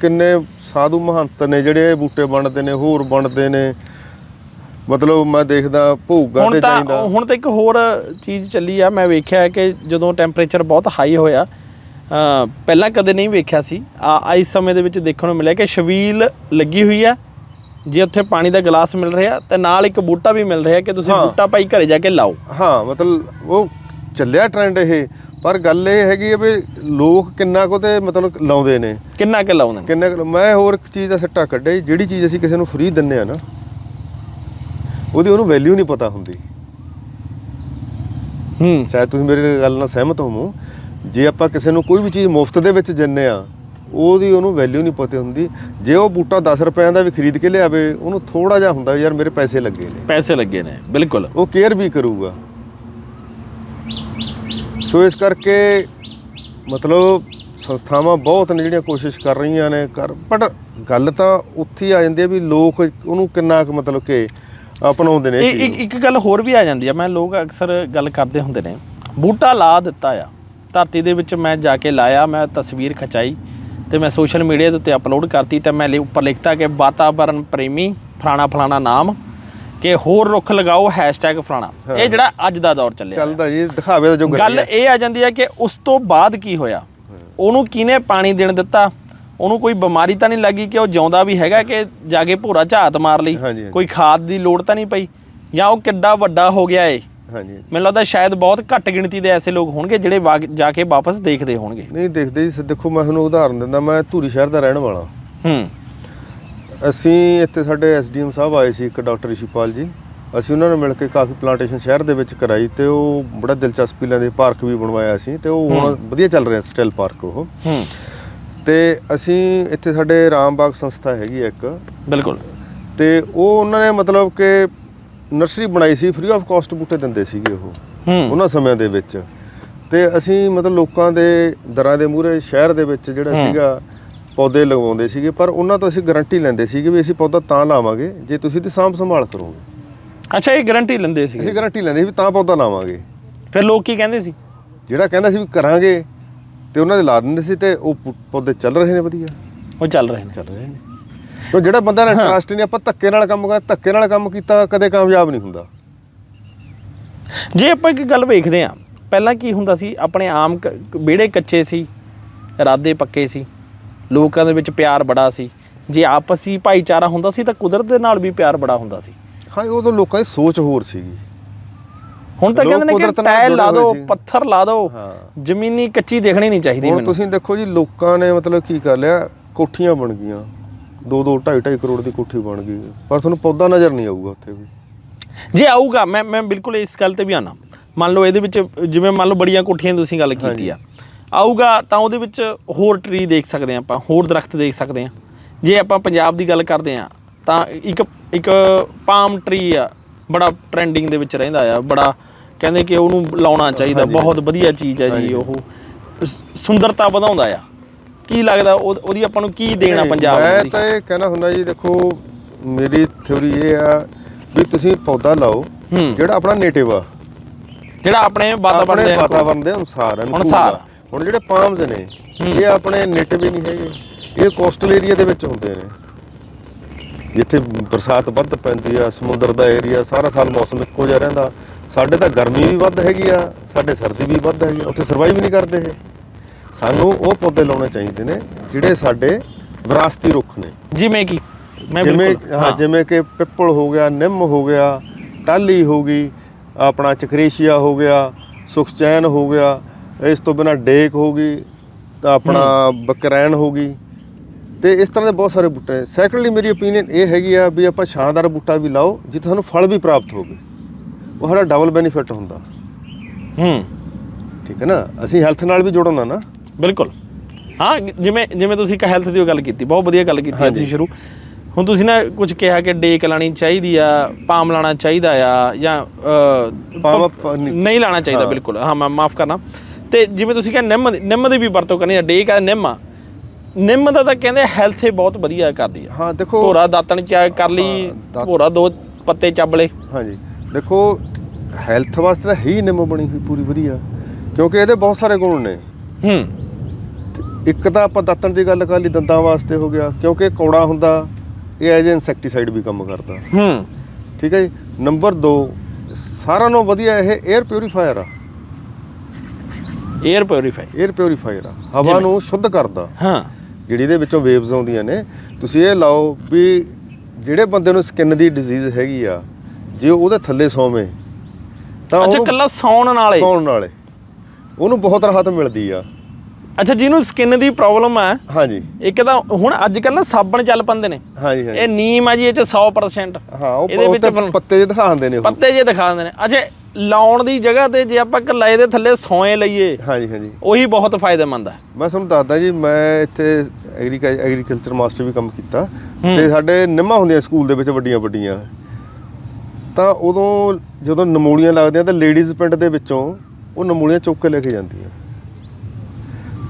ਕਿੰਨੇ ਸਾਧੂ ਮਹੰਤ ਨੇ ਜਿਹੜੇ ਇਹ ਬੂਟੇ ਬਣਦੇ ਨੇ ਹੋਰ ਬਣਦੇ ਨੇ। ਮਤਲਬ ਮੈਂ ਦੇਖਦਾ ਭੋਗਾ ਹੁਣ ਤੇ ਜਾਂਦਾ ਹੁਣ ਤਾਂ ਇੱਕ ਹੋਰ ਚੀਜ਼ ਚੱਲੀ ਆ ਮੈਂ ਵੇਖਿਆ ਕਿ ਜਦੋਂ ਟੈਂਪਰੇਚਰ ਬਹੁਤ ਹਾਈ ਹੋਇਆ ਪਹਿਲਾਂ ਕਦੇ ਨਹੀਂ ਵੇਖਿਆ ਸੀ। ਆ ਇਸ ਸਮੇਂ ਦੇ ਵਿੱਚ ਦੇਖਣ ਨੂੰ ਮਿਲਿਆ ਕਿ ਛਬੀਲ ਲੱਗੀ ਹੋਈ ਆ। ਜੇ ਉੱਥੇ ਪਾਣੀ ਦਾ ਗਲਾਸ ਮਿਲ ਰਿਹਾ ਤੇ ਨਾਲ ਇੱਕ ਬੂਟਾ ਵੀ ਮਿਲ ਰਿਹਾ ਕਿ ਤੁਸੀਂ ਹਾਂ। ਬੂਟਾ ਭਾਈ ਘਰੇ ਜਾ ਕੇ ਲਾਓ। ਹਾਂ ਮਤਲਬ ਉਹ ਚੱਲਿਆ ਟ੍ਰੈਂਡ ਇਹ। ਪਰ ਗੱਲ ਇਹ ਹੈਗੀ ਆ ਵੀ ਲੋਕ ਕਿੰਨਾ ਕੁ ਤੇ ਮਤਲਬ ਲਾਉਂਦੇ ਨੇ। ਕਿੰਨਾ ਕਿ ਲਾਉਂਦੇ ਨੇ? ਕਿੰਨਾ ਕੁ- ਮੈਂ ਹੋਰ ਇੱਕ ਚੀਜ਼ ਦਾ ਸੱਟਾ ਕੱਢਿਆ ਜੀ, ਜਿਹੜੀ ਚੀਜ਼ ਅਸੀਂ ਕਿਸੇ ਨੂੰ ਫ੍ਰੀ ਦਿੰਨੇ ਆ ਨਾ ਉਹਦੀ ਉਹਨੂੰ ਵੈਲਿਊ ਨਹੀਂ ਪਤਾ ਹੁੰਦੀ। ਹੂੰ। ਸ਼ਾਇਦ ਤੁਸੀਂ ਮੇਰੀ ਗੱਲ ਨਾਲ ਸਹਿਮਤ ਹੋਵੋ। ਜੇ ਆਪਾਂ ਕਿਸੇ ਨੂੰ ਕੋਈ ਵੀ ਚੀਜ਼ ਮੁਫਤ ਦੇ ਵਿੱਚ ਦਿੰਨੇ ਆ ਉਹਦੀ ਉਹਨੂੰ ਵੈਲਿਊ ਨਹੀਂ ਪਤਾ ਹੁੰਦੀ। ਜੇ ਉਹ ਬੂਟਾ 10 ਰੁਪਏ ਦਾ ਵੀ ਖਰੀਦ ਕੇ ਲਿਆਵੇ ਉਹਨੂੰ ਥੋੜਾ ਜਿਹਾ ਹੁੰਦਾ ਯਾਰ ਮੇਰੇ ਪੈਸੇ ਲੱਗੇ ਨੇ। ਪੈਸੇ ਲੱਗੇ ਨੇ ਬਿਲਕੁਲ। ਉਹ ਕੇਅਰ ਵੀ ਕਰੂਗਾ। ਸੋ ਇਸ ਕਰਕੇ ਮਤਲਬ ਸੰਸਥਾਵਾਂ ਬਹੁਤ ਨੇ ਜਿਹੜੀਆਂ ਕੋਸ਼ਿਸ਼ ਕਰ ਰਹੀਆਂ ਨੇ ਕਰ ਬਟ ਗੱਲ ਤਾਂ ਉੱਥੇ ਆ ਜਾਂਦੀ ਹੈ ਵੀ ਲੋਕ ਉਹਨੂੰ ਕਿੰਨਾ ਕੁ ਮਤਲਬ ਕਿ ਅਪਣਾਉਂਦੇ ਨੇ ਇੱਕ ਇੱਕ ਗੱਲ ਹੋਰ ਵੀ ਆ ਜਾਂਦੀ ਆ। ਮੈਂ ਲੋਕ ਅਕਸਰ ਗੱਲ ਕਰਦੇ ਹੁੰਦੇ ਨੇ ਬੂਟਾ ਲਾ ਦਿੱਤਾ ਆ। ਧਰਤੀ ਦੇ ਵਿੱਚ ਮੈਂ ਜਾ ਕੇ ਲਾਇਆ ਮੈਂ ਤਸਵੀਰ ਖਚਾਈ। ਤੇ ਮੈਂ ਸੋਸ਼ਲ ਮੀਡੀਆ ਦੇ ਉੱਤੇ ਅਪਲੋਡ ਕਰਤੀ ਤੇ ਮੈਂ ਉੱਪਰ ਲਿਖਤਾ ਕਿ ਵਾਤਾਵਰਣ ਪ੍ਰੇਮੀ ਫਲਾਣਾ ਫਲਾਣਾ ਨਾਮ ਕਿ ਹੋਰ ਰੁੱਖ ਲਗਾਓ ਹੈਸ਼ਟੈਗ ਫਲਾਣਾ। ਇਹ ਜਿਹੜਾ ਅੱਜ ਦਾ ਦੌਰ ਚੱਲਿਆ ਚੱਲਦਾ ਜੀ ਦਿਖਾਵੇ ਦਾ ਜੋ ਗੱਲ ਇਹ ਆ ਜਾਂਦੀ ਹੈ ਕਿ ਉਸ ਤੋਂ ਬਾਅਦ ਕੀ ਹੋਇਆ? ਉਹਨੂੰ ਕਿਹਨੇ ਪਾਣੀ ਦੇਣ ਦਿੱਤਾ? ਉਹਨੂੰ ਕੋਈ ਬਿਮਾਰੀ ਤਾਂ ਨਹੀਂ ਲੱਗੀ ਕਿ ਉਹ ਜਿਉਂਦਾ ਵੀ ਹੈਗਾ ਕਿ ਜਾ ਕੇ ਭੋਰਾ ਝਾਤ ਮਾਰ ਲਈ। ਕੋਈ ਖਾਦ ਦੀ ਲੋੜ ਤਾਂ ਨਹੀਂ ਪਈ? ਜਾਂ ਉਹ ਕਿੱਡਾ ਵੱਡਾ ਹੋ ਗਿਆ ਏ? ਹਾਂਜੀ। ਮੈਨੂੰ ਲੱਗਦਾ ਸ਼ਾਇਦ ਬਹੁਤ ਘੱਟ ਗਿਣਤੀ ਦੇ ਐਸੇ ਲੋਕ ਹੋਣਗੇ ਜਿਹੜੇ ਵਾ- ਜਾ ਕੇ ਵਾਪਸ ਦੇਖਦੇ ਹੋਣਗੇ। ਨਹੀਂ ਦੇਖਦੇ ਜੀ ਦੇਖੋ ਮੈਂ ਤੁਹਾਨੂੰ ਉਦਾਹਰਨ ਦਿੰਦਾ ਮੈਂ ਧੂਰੀ ਸ਼ਹਿਰ ਦਾ ਰਹਿਣ ਵਾਲਾ। ਹੂੰ। ਅਸੀਂ ਇੱਥੇ ਸਾਡੇ ਐਸਡੀਐਮ ਸਾਹਿਬ ਆਏ ਸੀ ਇੱਕ ਡਾਕਟਰ ਰਿਸ਼ੀਪਾਲ ਜੀ। ਅਸੀਂ ਉਹਨਾਂ ਨਾਲ ਮਿਲ ਕੇ ਕਾਫੀ ਪਲਾਂਟੇਸ਼ਨ ਸ਼ਹਿਰ ਦੇ ਵਿੱਚ ਕਰਾਈ ਤੇ ਉਹ ਬੜਾ ਦਿਲਚਸਪੀ ਲੈਂਦੇ ਪਾਰਕ ਵੀ ਬਣਵਾਇਆ ਸੀ ਤੇ ਉਹ ਹੁਣ ਵਧੀਆ ਚੱਲ ਰਿਹਾ ਸਟਿਲ ਪਾਰਕ ਉਹ। ਹੂੰ। ਤੇ ਅਸੀਂ ਇੱਥੇ ਸਾਡੇ ਰਾਮਬਾਗ ਸੰਸਥਾ ਹੈਗੀ ਆ ਇੱਕ। ਬਿਲਕੁਲ। ਤੇ ਉਹ ਉਹਨਾਂ ਨੇ ਮਤਲਬ ਕਿ ਨਰਸਰੀ ਬਣਾਈ ਸੀ ਫ੍ਰੀ ਆਫ ਕਾਸਟ ਬੂਟੇ ਦਿੰਦੇ ਸੀਗੇ ਉਹ ਹੂੰ। ਉਹਨਾਂ ਸਮਿਆਂ ਦੇ ਵਿੱਚ। ਤੇ ਅਸੀਂ ਮਤਲਬ ਲੋਕਾਂ ਦੇ ਦਰਾਂ ਦੇ ਮੂਹਰੇ ਸ਼ਹਿਰ ਦੇ ਵਿੱਚ ਜਿਹੜਾ ਸੀਗਾ ਪੌਦੇ ਲਗਵਾਉਂਦੇ ਸੀਗੇ ਪਰ ਉਹਨਾਂ ਤੋਂ ਅਸੀਂ ਗਾਰੰਟੀ ਲੈਂਦੇ ਸੀਗੇ ਵੀ ਅਸੀਂ ਪੌਦਾ ਤਾਂ ਲਾਵਾਂਗੇ ਜੇ ਤੁਸੀਂ ਇਹਦੀ ਸਾਂਭ ਸੰਭਾਲ ਕਰੋਗੇ। ਅੱਛਾ ਇਹ ਗਾਰੰਟੀ ਲੈਂਦੇ ਸੀ ਅਸੀਂ ਗਾਰੰਟੀ ਲੈਂਦੇ ਸੀ ਵੀ ਤਾਂ ਪੌਦਾ ਲਾਵਾਂਗੇ। ਫਿਰ ਲੋਕ ਕੀ ਕਹਿੰਦੇ ਸੀ? ਜਿਹੜਾ ਕਹਿੰਦਾ ਸੀ ਵੀ ਕਰਾਂਗੇ ਤੇ ਉਹਨਾਂ ਦੇ ਲਾ ਦਿੰਦੇ ਸੀ ਤੇ ਉਹ ਪੌ- ਪੌਦੇ ਚੱਲ ਰਹੇ ਨੇ ਵਧੀਆ। ਉਹ ਚੱਲ ਰਹੇ ਨੇ। ਚੱਲ ਰਹੇ ਨੇ। ਤੇ ਜਿਹੜਾ ਬੰਦਾ ਇੰਟਰਸਟ ਨਹੀਂ ਆਪਾਂ ਧੱਕੇ ਨਾਲ ਕੰਮ ਕਰ ਧੱਕੇ ਨਾਲ ਕੰਮ ਕੀਤਾ ਕਦੇ ਕਾਮਯਾਬ ਨਹੀਂ ਹੁੰਦਾ। ਜੇ ਆਪਾਂ ਇੱਕ ਗੱਲ ਵੇਖਦੇ ਆ ਪਹਿਲਾਂ ਕੀ ਹੁੰਦਾ ਸੀ? ਆਪਣੇ ਆਮ ਵਿਹੜੇ ਕੱਚੇ ਸੀ ਇਰਾਦੇ ਪੱਕੇ ਸੀ ਲੋਕਾਂ ਦੇ ਵਿੱਚ ਪਿਆਰ ਬੜਾ ਸੀ। ਜੇ ਆਪਸੀ ਭਾਈਚਾਰਾ ਹੁੰਦਾ ਸੀ ਤਾਂ ਕੁਦਰਤ ਦੇ ਨਾਲ ਵੀ ਪਿਆਰ ਬੜਾ ਹੁੰਦਾ ਸੀ। ਹਾਂ ਉਦੋਂ ਲੋਕਾਂ ਦੀ ਸੋਚ ਹੋਰ ਸੀਗੀ। ਹੁਣ ਤਾਂ ਕਹਿੰਦੇ ਨੇ ਕਿ ਟਾਇਲ ਲਾ ਦਿਓ। ਪੱਥਰ ਲਾ ਦਿਓ ਜ਼ਮੀਨੀ ਕੱਚੀ ਦੇਖਣੀ ਨਹੀਂ ਚਾਹੀਦੀ ਹੁਣ ਮੈਨੂੰ। ਤੁਸੀਂ ਦੇਖੋ ਜੀ ਲੋਕਾਂ ਨੇ ਮਤਲਬ ਕੀ ਕਰ ਲਿਆ? ਕੋਠੀਆਂ ਬਣ ਗਈਆਂ। 2 2 2.5 2.5 ਕਰੋੜ ਦੀ ਕੋਠੀ ਬਣ ਗਈ ਪਰ ਤੁਹਾਨੂੰ ਪੌਦਾ ਨਜ਼ਰ ਨਹੀਂ ਆਊਗਾ ਉੱਥੇ ਵੀ। ਜੇ ਆਊਗਾ ਮੈਂ ਮੈਂ ਬਿਲਕੁਲ ਇਸ ਗੱਲ ਤੇ ਵੀ ਆਣਾ ਮੰਨ ਲਓ ਇਹਦੇ ਵਿੱਚ ਜਿਵੇਂ ਮੰਨ ਲਓ ਬੜੀਆਂ ਕੋਠੀਆਂ ਦੀ ਤੁਸੀਂ ਗੱਲ ਕੀਤੀ ਆ। ਆਊਗਾ ਤਾਂ ਉਹਦੇ ਵਿੱਚ ਹੋਰ ਟਰੀ ਦੇਖ ਸਕਦੇ ਆ ਆਪਾਂ ਹੋਰ ਦਰਖਤ ਦੇਖ ਸਕਦੇ ਆ ਜੇ ਆਪਾਂ ਪੰਜਾਬ ਦੀ ਗੱਲ ਕਰਦੇ ਆ ਤਾਂ ਇੱਕ ਇੱਕ ਪਾਮ ਟਰੀ ਆ ਬੜਾ ਟ੍ਰੈਂਡਿੰਗ ਦੇ ਵਿੱਚ ਰਹਿੰਦਾ ਆ। ਬੜਾ ਕਹਿੰਦੇ ਕਿ ਉਹਨੂੰ ਲਾਉਣਾ ਚਾਹੀਦਾ ਬਹੁਤ ਵਧੀਆ ਚੀਜ਼ ਹੈ ਜੀ ਉਹ। ਸੁੰਦਰਤਾ ਵਧਾਉਂਦਾ ਆ। ਕੀ ਲੱਗਦਾ ਉਹ- ਉਹਦੀ ਆਪਾਂ ਨੂੰ ਕੀ ਦੇਣਾ ਪੰਜਾਬ ਨੂੰ ਮੈਂ? ਤਾਂ ਇਹ ਕਹਿਣਾ ਹੁੰਦਾ ਜੀ ਦੇਖੋ ਮੇਰੀ ਥਿਉਰੀ ਇਹ ਆ ਵੀ ਤੁਸੀਂ ਪੌਦਾ ਲਾਓ ਹੂੰ। ਜਿਹੜਾ ਆਪਣਾ ਨੇਟਿਵ ਆ। ਜਿਹੜਾ ਆਪਣੇ ਵਾਤਾਵਰਣ ਆਪਣੇ ਦੇ ਵਾਤਾਵਰਣ ਦੇ ਅਨੁਸਾਰ ਅਨੁਕੂਲ ਅਨੁਸਾਰ। ਹੁਣ ਜਿਹੜੇ ਪਾਮਸ ਨੇ ਇਹ ਆਪਣੇ ਨੇਟਿਵ ਹੀ ਨਹੀਂ ਹੈਗੇ। ਇਹ ਕੋਸਟਲ ਏਰੀਆ ਦੇ ਵਿੱਚ ਹੁੰਦੇ ਨੇ। ਜਿੱਥੇ ਬਰਸਾਤ ਵੱਧ ਪੈਂਦੀ ਆ ਸਮੁੰਦਰ ਦਾ ਏਰੀਆ ਸਾਰਾ ਸਾਲ ਮੌਸਮ ਇੱਕੋ ਜਿਹਾ ਰਹਿੰਦਾ। ਸਾਡੇ ਤਾਂ ਗਰਮੀ ਵੀ ਵੱਧ ਹੈਗੀ ਆ ਸਾਡੇ ਸਰਦੀ ਵੀ ਵੱਧ ਹੈਗੀ ਆ ਉੱਥੇ ਸਰਵਾਈਵ ਨਹੀਂ ਕਰਦੇ ਇਹ। ਸਾਨੂੰ ਉਹ ਪੌਦੇ ਲਾਉਣੇ ਚਾਹੀਦੇ ਨੇ ਜਿਹੜੇ ਸਾਡੇ ਵਿਰਾਸਤੀ ਰੁੱਖ ਨੇ। ਜਿਵੇਂ ਕਿ? ਮੈਂ ਜਿਵੇਂ ਹਾਂ ਜਿਵੇਂ ਕਿ ਪਿੱਪਲ ਹੋ ਗਿਆ ਨਿੰਮ ਹੋ ਗਿਆ ਟਾਹਲੀ ਹੋ ਗਈ ਆਪਣਾ ਚਕਰੇਸ਼ੀਆ ਹੋ ਗਿਆ ਸੁਖਚੈਨ ਹੋ ਗਿਆ ਇਸ ਤੋਂ ਬਿਨਾ ਡੇਕ ਹੋ ਗਈ ਤਾਂ ਆਪਣਾ ਬਕਰੈਨ ਹੋ ਗਈ। ਤੇ ਇਸ ਤਰ੍ਹਾਂ ਦੇ ਬਹੁਤ ਸਾਰੇ ਬੂਟੇ ਨੇ। ਸੈਕੰਡਲੀ ਮੇਰੀ ਓਪੀਨੀਅਨ ਇਹ ਹੈਗੀ ਆ ਵੀ ਆਪਾਂ ਸ਼ਾਨਦਾਰ ਬੂਟਾ ਵੀ ਲਾਓ ਜਿੱਥੇ ਤੁਹਾਨੂੰ ਫਲ ਵੀ ਪ੍ਰਾਪਤ ਹੋਵੇ। ਉਹ ਸਾਡਾ ਡਬਲ ਬੈਨੀਫਿਟ ਹੁੰਦਾ। ਹੂੰ। ਠੀਕ ਹੈ ਨਾ? ਅਸੀਂ ਹੈਲਥ ਨਾਲ ਵੀ ਜੁੜਨਾ ਨਾ। ਬਿਲਕੁਲ। ਹਾਂ ਜਿਵੇਂ ਜਿਵੇਂ ਤੁਸੀਂ ਇੱਕ ਹੈਲਥ ਦੀ ਗੱਲ ਕੀਤੀ ਬਹੁਤ ਵਧੀਆ ਗੱਲ ਕੀਤੀ ਤੁਸੀਂ ਸ਼ੁਰੂ। ਹੁਣ ਤੁਸੀਂ ਨਾ ਕੁਝ ਕਿਹਾ ਕਿ ਡੇਕ ਲਾਣੀ ਚਾਹੀਦੀ ਆ ਪਾਮ ਲਾਣਾ ਚਾਹੀਦਾ ਆ ਜਾਂ ਨਹੀਂ- ਲਾਣਾ ਚਾਹੀਦਾ ਬਿਲਕੁਲ। ਹਾਂ ਮੈਂ ਮਾਫ ਕਰਨਾ। ਤੇ ਜਿਵੇਂ ਤੁਸੀਂ ਕਿਹਾ ਨਿੰਮ ਨਿੰਮ ਦੀ ਵੀ ਵਰਤੋਂ ਕਰਨੀ ਆ ਡੇਕ ਆ ਨਿੰਮ ਆ। ਨਿੰਮ ਦਾ ਤਾਂ ਕਹਿੰਦੇ ਹੈਲਥ ਬਹੁਤ ਵਧੀਆ ਕਰਦੀ ਆ। ਹਾਂ ਦੇਖੋ ਭੋਰਾ ਦਾਤਣ ਚ ਕਰ ਲਈ ਭੋਰਾ ਦੋ ਪੱਤੇ ਚੱਬ ਲਏ। ਹਾਂਜੀ। ਦੇਖੋ ਹੈਲਥ ਵਾਸਤੇ ਤਾਂ ਹੀ ਨਿੰਮ ਬਣੀ ਹੋਈ ਪੂਰੀ ਵਧੀਆ ਕਿਉਂਕਿ ਇਹਦੇ ਬਹੁਤ ਸਾਰੇ ਗੁਣ ਨੇ। ਹੂੰ। ਇੱਕ ਤਾਂ ਆਪਾਂ ਦਾਤਣ ਦੀ ਗੱਲ ਕਰ ਲਈ ਦੰਦਾਂ ਵਾਸਤੇ ਹੋ ਗਿਆ ਕਿਉਂਕਿ ਕੌੜਾ ਹੁੰਦਾ ਇਹ ਐਜ ਇਨਸੈਕਟੀਸਾਈਡ ਵੀ ਕੰਮ ਕਰਦਾ। ਹੂੰ। ਠੀਕ ਹੈ ਜੀ? ਨੰਬਰ 2 ਸਾਰਿਆਂ ਨਾਲੋਂ ਵਧੀਆ ਇਹ 에ਅਰ ਪਿਊਰੀਫਾਇਰ ਆ। 에ਅਰ ਪਿਊਰੀਫਾਇਰ 에ਅਰ ਪਿਊਰੀਫਾਇਰ ਆ। ਹਵਾ ਨੂੰ ਸ਼ੁੱਧ ਕਰਦਾ। ਹਾਂ। ਜਿਹੜੀ ਇਹਦੇ ਵਿੱਚੋਂ ਵੇਵਸ ਆਉਂਦੀਆਂ ਨੇ ਤੁਸੀਂ ਇਹ ਲਾਓ ਵੀ ਜਿਹੜੇ ਬੰਦੇ ਨੂੰ ਸਕਿਨ ਦੀ ਡਿਜ਼ੀਜ਼ ਹੈਗੀ ਆ ਜੇ ਉਹਦੇ ਥੱਲੇ ਸੌਵੇਂ ਤਾਂ ਅੱਛਾ ਕੱਲਾ ਸੌਣ ਨਾਲੇ। ਸੌਣ ਨਾਲੇ। ਉਹਨੂੰ ਬਹੁਤ ਰਾਹਤ ਮਿਲਦੀ ਆ। ਅੱਛਾ ਜਿਹਨੂੰ ਸਕਿਨ ਦੀ ਪ੍ਰੋਬਲਮ ਹੈ ਹਾਂਜੀ। ਇੱਕ ਤਾਂ ਹੁਣ ਅੱਜ ਕੱਲ ਨਾ ਸਾਬਣ ਚੱਲ ਪੰਦੇ ਨੇ। ਹਾਂਜੀ ਹਾਂਜੀ। ਇਹ ਨੀਮ ਆ ਜੀ ਇਹ ਚ 100% ਹਾਂ ਉਹ ਇਹਦੇ ਵਿੱਚ ਪੱਤੇ ਜਿਹੇ ਦਿਖਾਉਂਦੇ ਨੇ ਉਹ। ਪੱਤੇ ਜੇ ਦਿਖਾ ਦਿੰਦੇ ਨੇ। ਅੱਛਾ ਲਾਉਣ ਦੀ ਜਗ੍ਹਾ ਤੇ ਜੇ ਆਪਾਂ ਕੱਲੇ ਦੇ ਥੱਲੇ ਸੌਏ ਲਈਏ ਹਾਂਜੀ ਹਾਂਜੀ। ਉਹੀ ਬਹੁਤ ਫਾਇਦੇਮੰਦ ਹੈ ਮੈਂ ਤੁਹਾਨੂੰ ਦੱਸਦਾ ਜੀ ਮੈਂ ਇੱਥੇ ਐਗਰੀਕਲਚਰ ਮਾਸਟਰ ਵੀ ਕੰਮ ਕੀਤਾ। ਤੇ ਸਾਡੇ ਨਿੰਮਾਂ ਹੁੰਦੀਆਂ ਸਕੂਲ ਦੇ ਵਿੱਚ ਵੱਡੀਆਂ ਵੱਡੀਆਂ। ਤਾਂ ਉਦੋਂ ਜਦੋਂ ਨਮੂਲੀਆਂ ਲੱਗਦੀਆਂ ਤਾਂ ਲੇਡੀਜ਼ ਪਿੰਡ ਦੇ ਵਿੱਚੋਂ ਉਹ ਨਮੂਲੀਆਂ ਚੁੱਕ ਕੇ ਲੈ ਕੇ ਜਾਂਦੀਆਂ।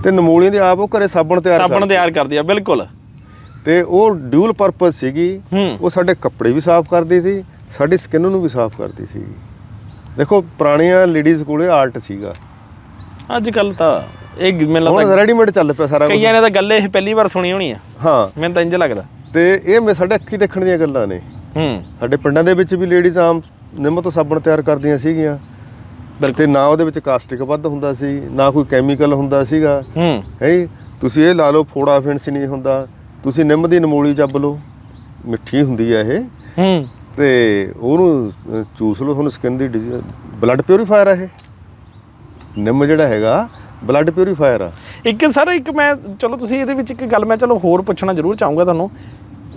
ਤੇ ਨਮੂਲੀਆਂ ਦੇ ਆਪ ਉਹ ਘਰੇ ਸਾਬਣ ਤਿਆਰ ਸਾਬਣ ਕਰਦੇ। ਤਿਆਰ ਕਰਦੀ ਆ ਬਿਲਕੁਲ। ਤੇ ਉਹ ਡਿਊਲ ਪਰਪਸ ਸੀਗੀ। ਉਹ ਸਾਡੇ ਕੱਪੜੇ ਵੀ ਸਾਫ਼ ਕਰਦੀ ਸੀ ਸਾਡੀ ਸਕਿਨ ਨੂੰ ਵੀ ਸਾਫ਼ ਕਰਦੀ ਸੀ। ਦੇਖੋ ਪੁਰਾਣੀਆਂ ਲੇਡੀਜ਼ ਕੋਲੇ ਆਰਟ ਸੀਗਾ। ਅੱਜ ਕੱਲ ਤਾਂ ਇਹ ਮੈਨੂੰ ਹੁਣ ਲੱਗਦਾ ਰੈਡੀਮੇਡ ਚੱਲ ਪਿਆ ਸਾਰਾ ਕਈਆਂ ਨੇ ਤਾਂ ਗੱਲ ਇਹ ਪਹਿਲੀ ਵਾਰ ਸੁਣੀ ਹੋਣੀ ਆ। ਹਾਂ। ਮੈਨੂੰ ਤਾਂ ਇੰਜ ਲੱਗਦਾ। ਤੇ ਇਹ ਮੈਂ ਸਾਡੇ ਅੱਖੀ ਦੇਖਣ ਦੀਆਂ ਗੱਲਾਂ ਨੇ। ਹੂੰ। ਸਾਡੇ ਪਿੰਡਾਂ ਦੇ ਵਿੱਚ ਵੀ ਲੇਡੀਜ਼ ਆਮ ਨਿੰਮ ਤੋਂ ਸਾਬਣ ਤਿਆਰ ਕਰਦੀਆਂ ਸੀਗੀਆਂ। ਤੇ ਨਾ ਉਹਦੇ ਵਿੱਚ ਕਾਸਟਿਕ ਵੱਧ ਹੁੰਦਾ ਸੀ ਨਾ ਕੋਈ ਕੈਮੀਕਲ ਹੁੰਦਾ ਸੀਗਾ। ਹੂੰ। ਹੈ? ਤੁਸੀਂ ਇਹ ਲਾ ਲਓ ਫੋੜਾ ਫਿੰਸ ਨਹੀਂ ਹੁੰਦਾ। ਤੁਸੀਂ ਨਿੰਮ ਦੀ ਨਮੂਲੀ ਚੱਬ ਲਓ। ਮਿੱਠੀ ਹੁੰਦੀ ਆ ਇਹ। ਹੂੰ। ਤੇ ਉਹਨੂੰ ਚੂਸ ਲਓ ਤੁਹਾਨੂੰ ਸਕਿਨ ਦੀ ਬਲੱਡ ਪਿਉਰੀਫਾਇਰ ਆ ਇਹ। ਨਿੰਮ ਜਿਹੜਾ ਹੈਗਾ ਬਲੱਡ ਪਿਉਰੀਫਾਇਰ ਆ। ਇੱਕ ਸਰ ਇੱਕ ਮੈਂ ਚਲੋ ਤੁਸੀਂ ਇਹਦੇ ਵਿੱਚ ਇੱਕ ਗੱਲ ਮੈਂ ਚਲੋ ਹੋਰ ਪੁੱਛਣਾ ਜ਼ਰੂਰ ਚਾਹੂੰਗਾ ਤੁਹਾਨੂੰ।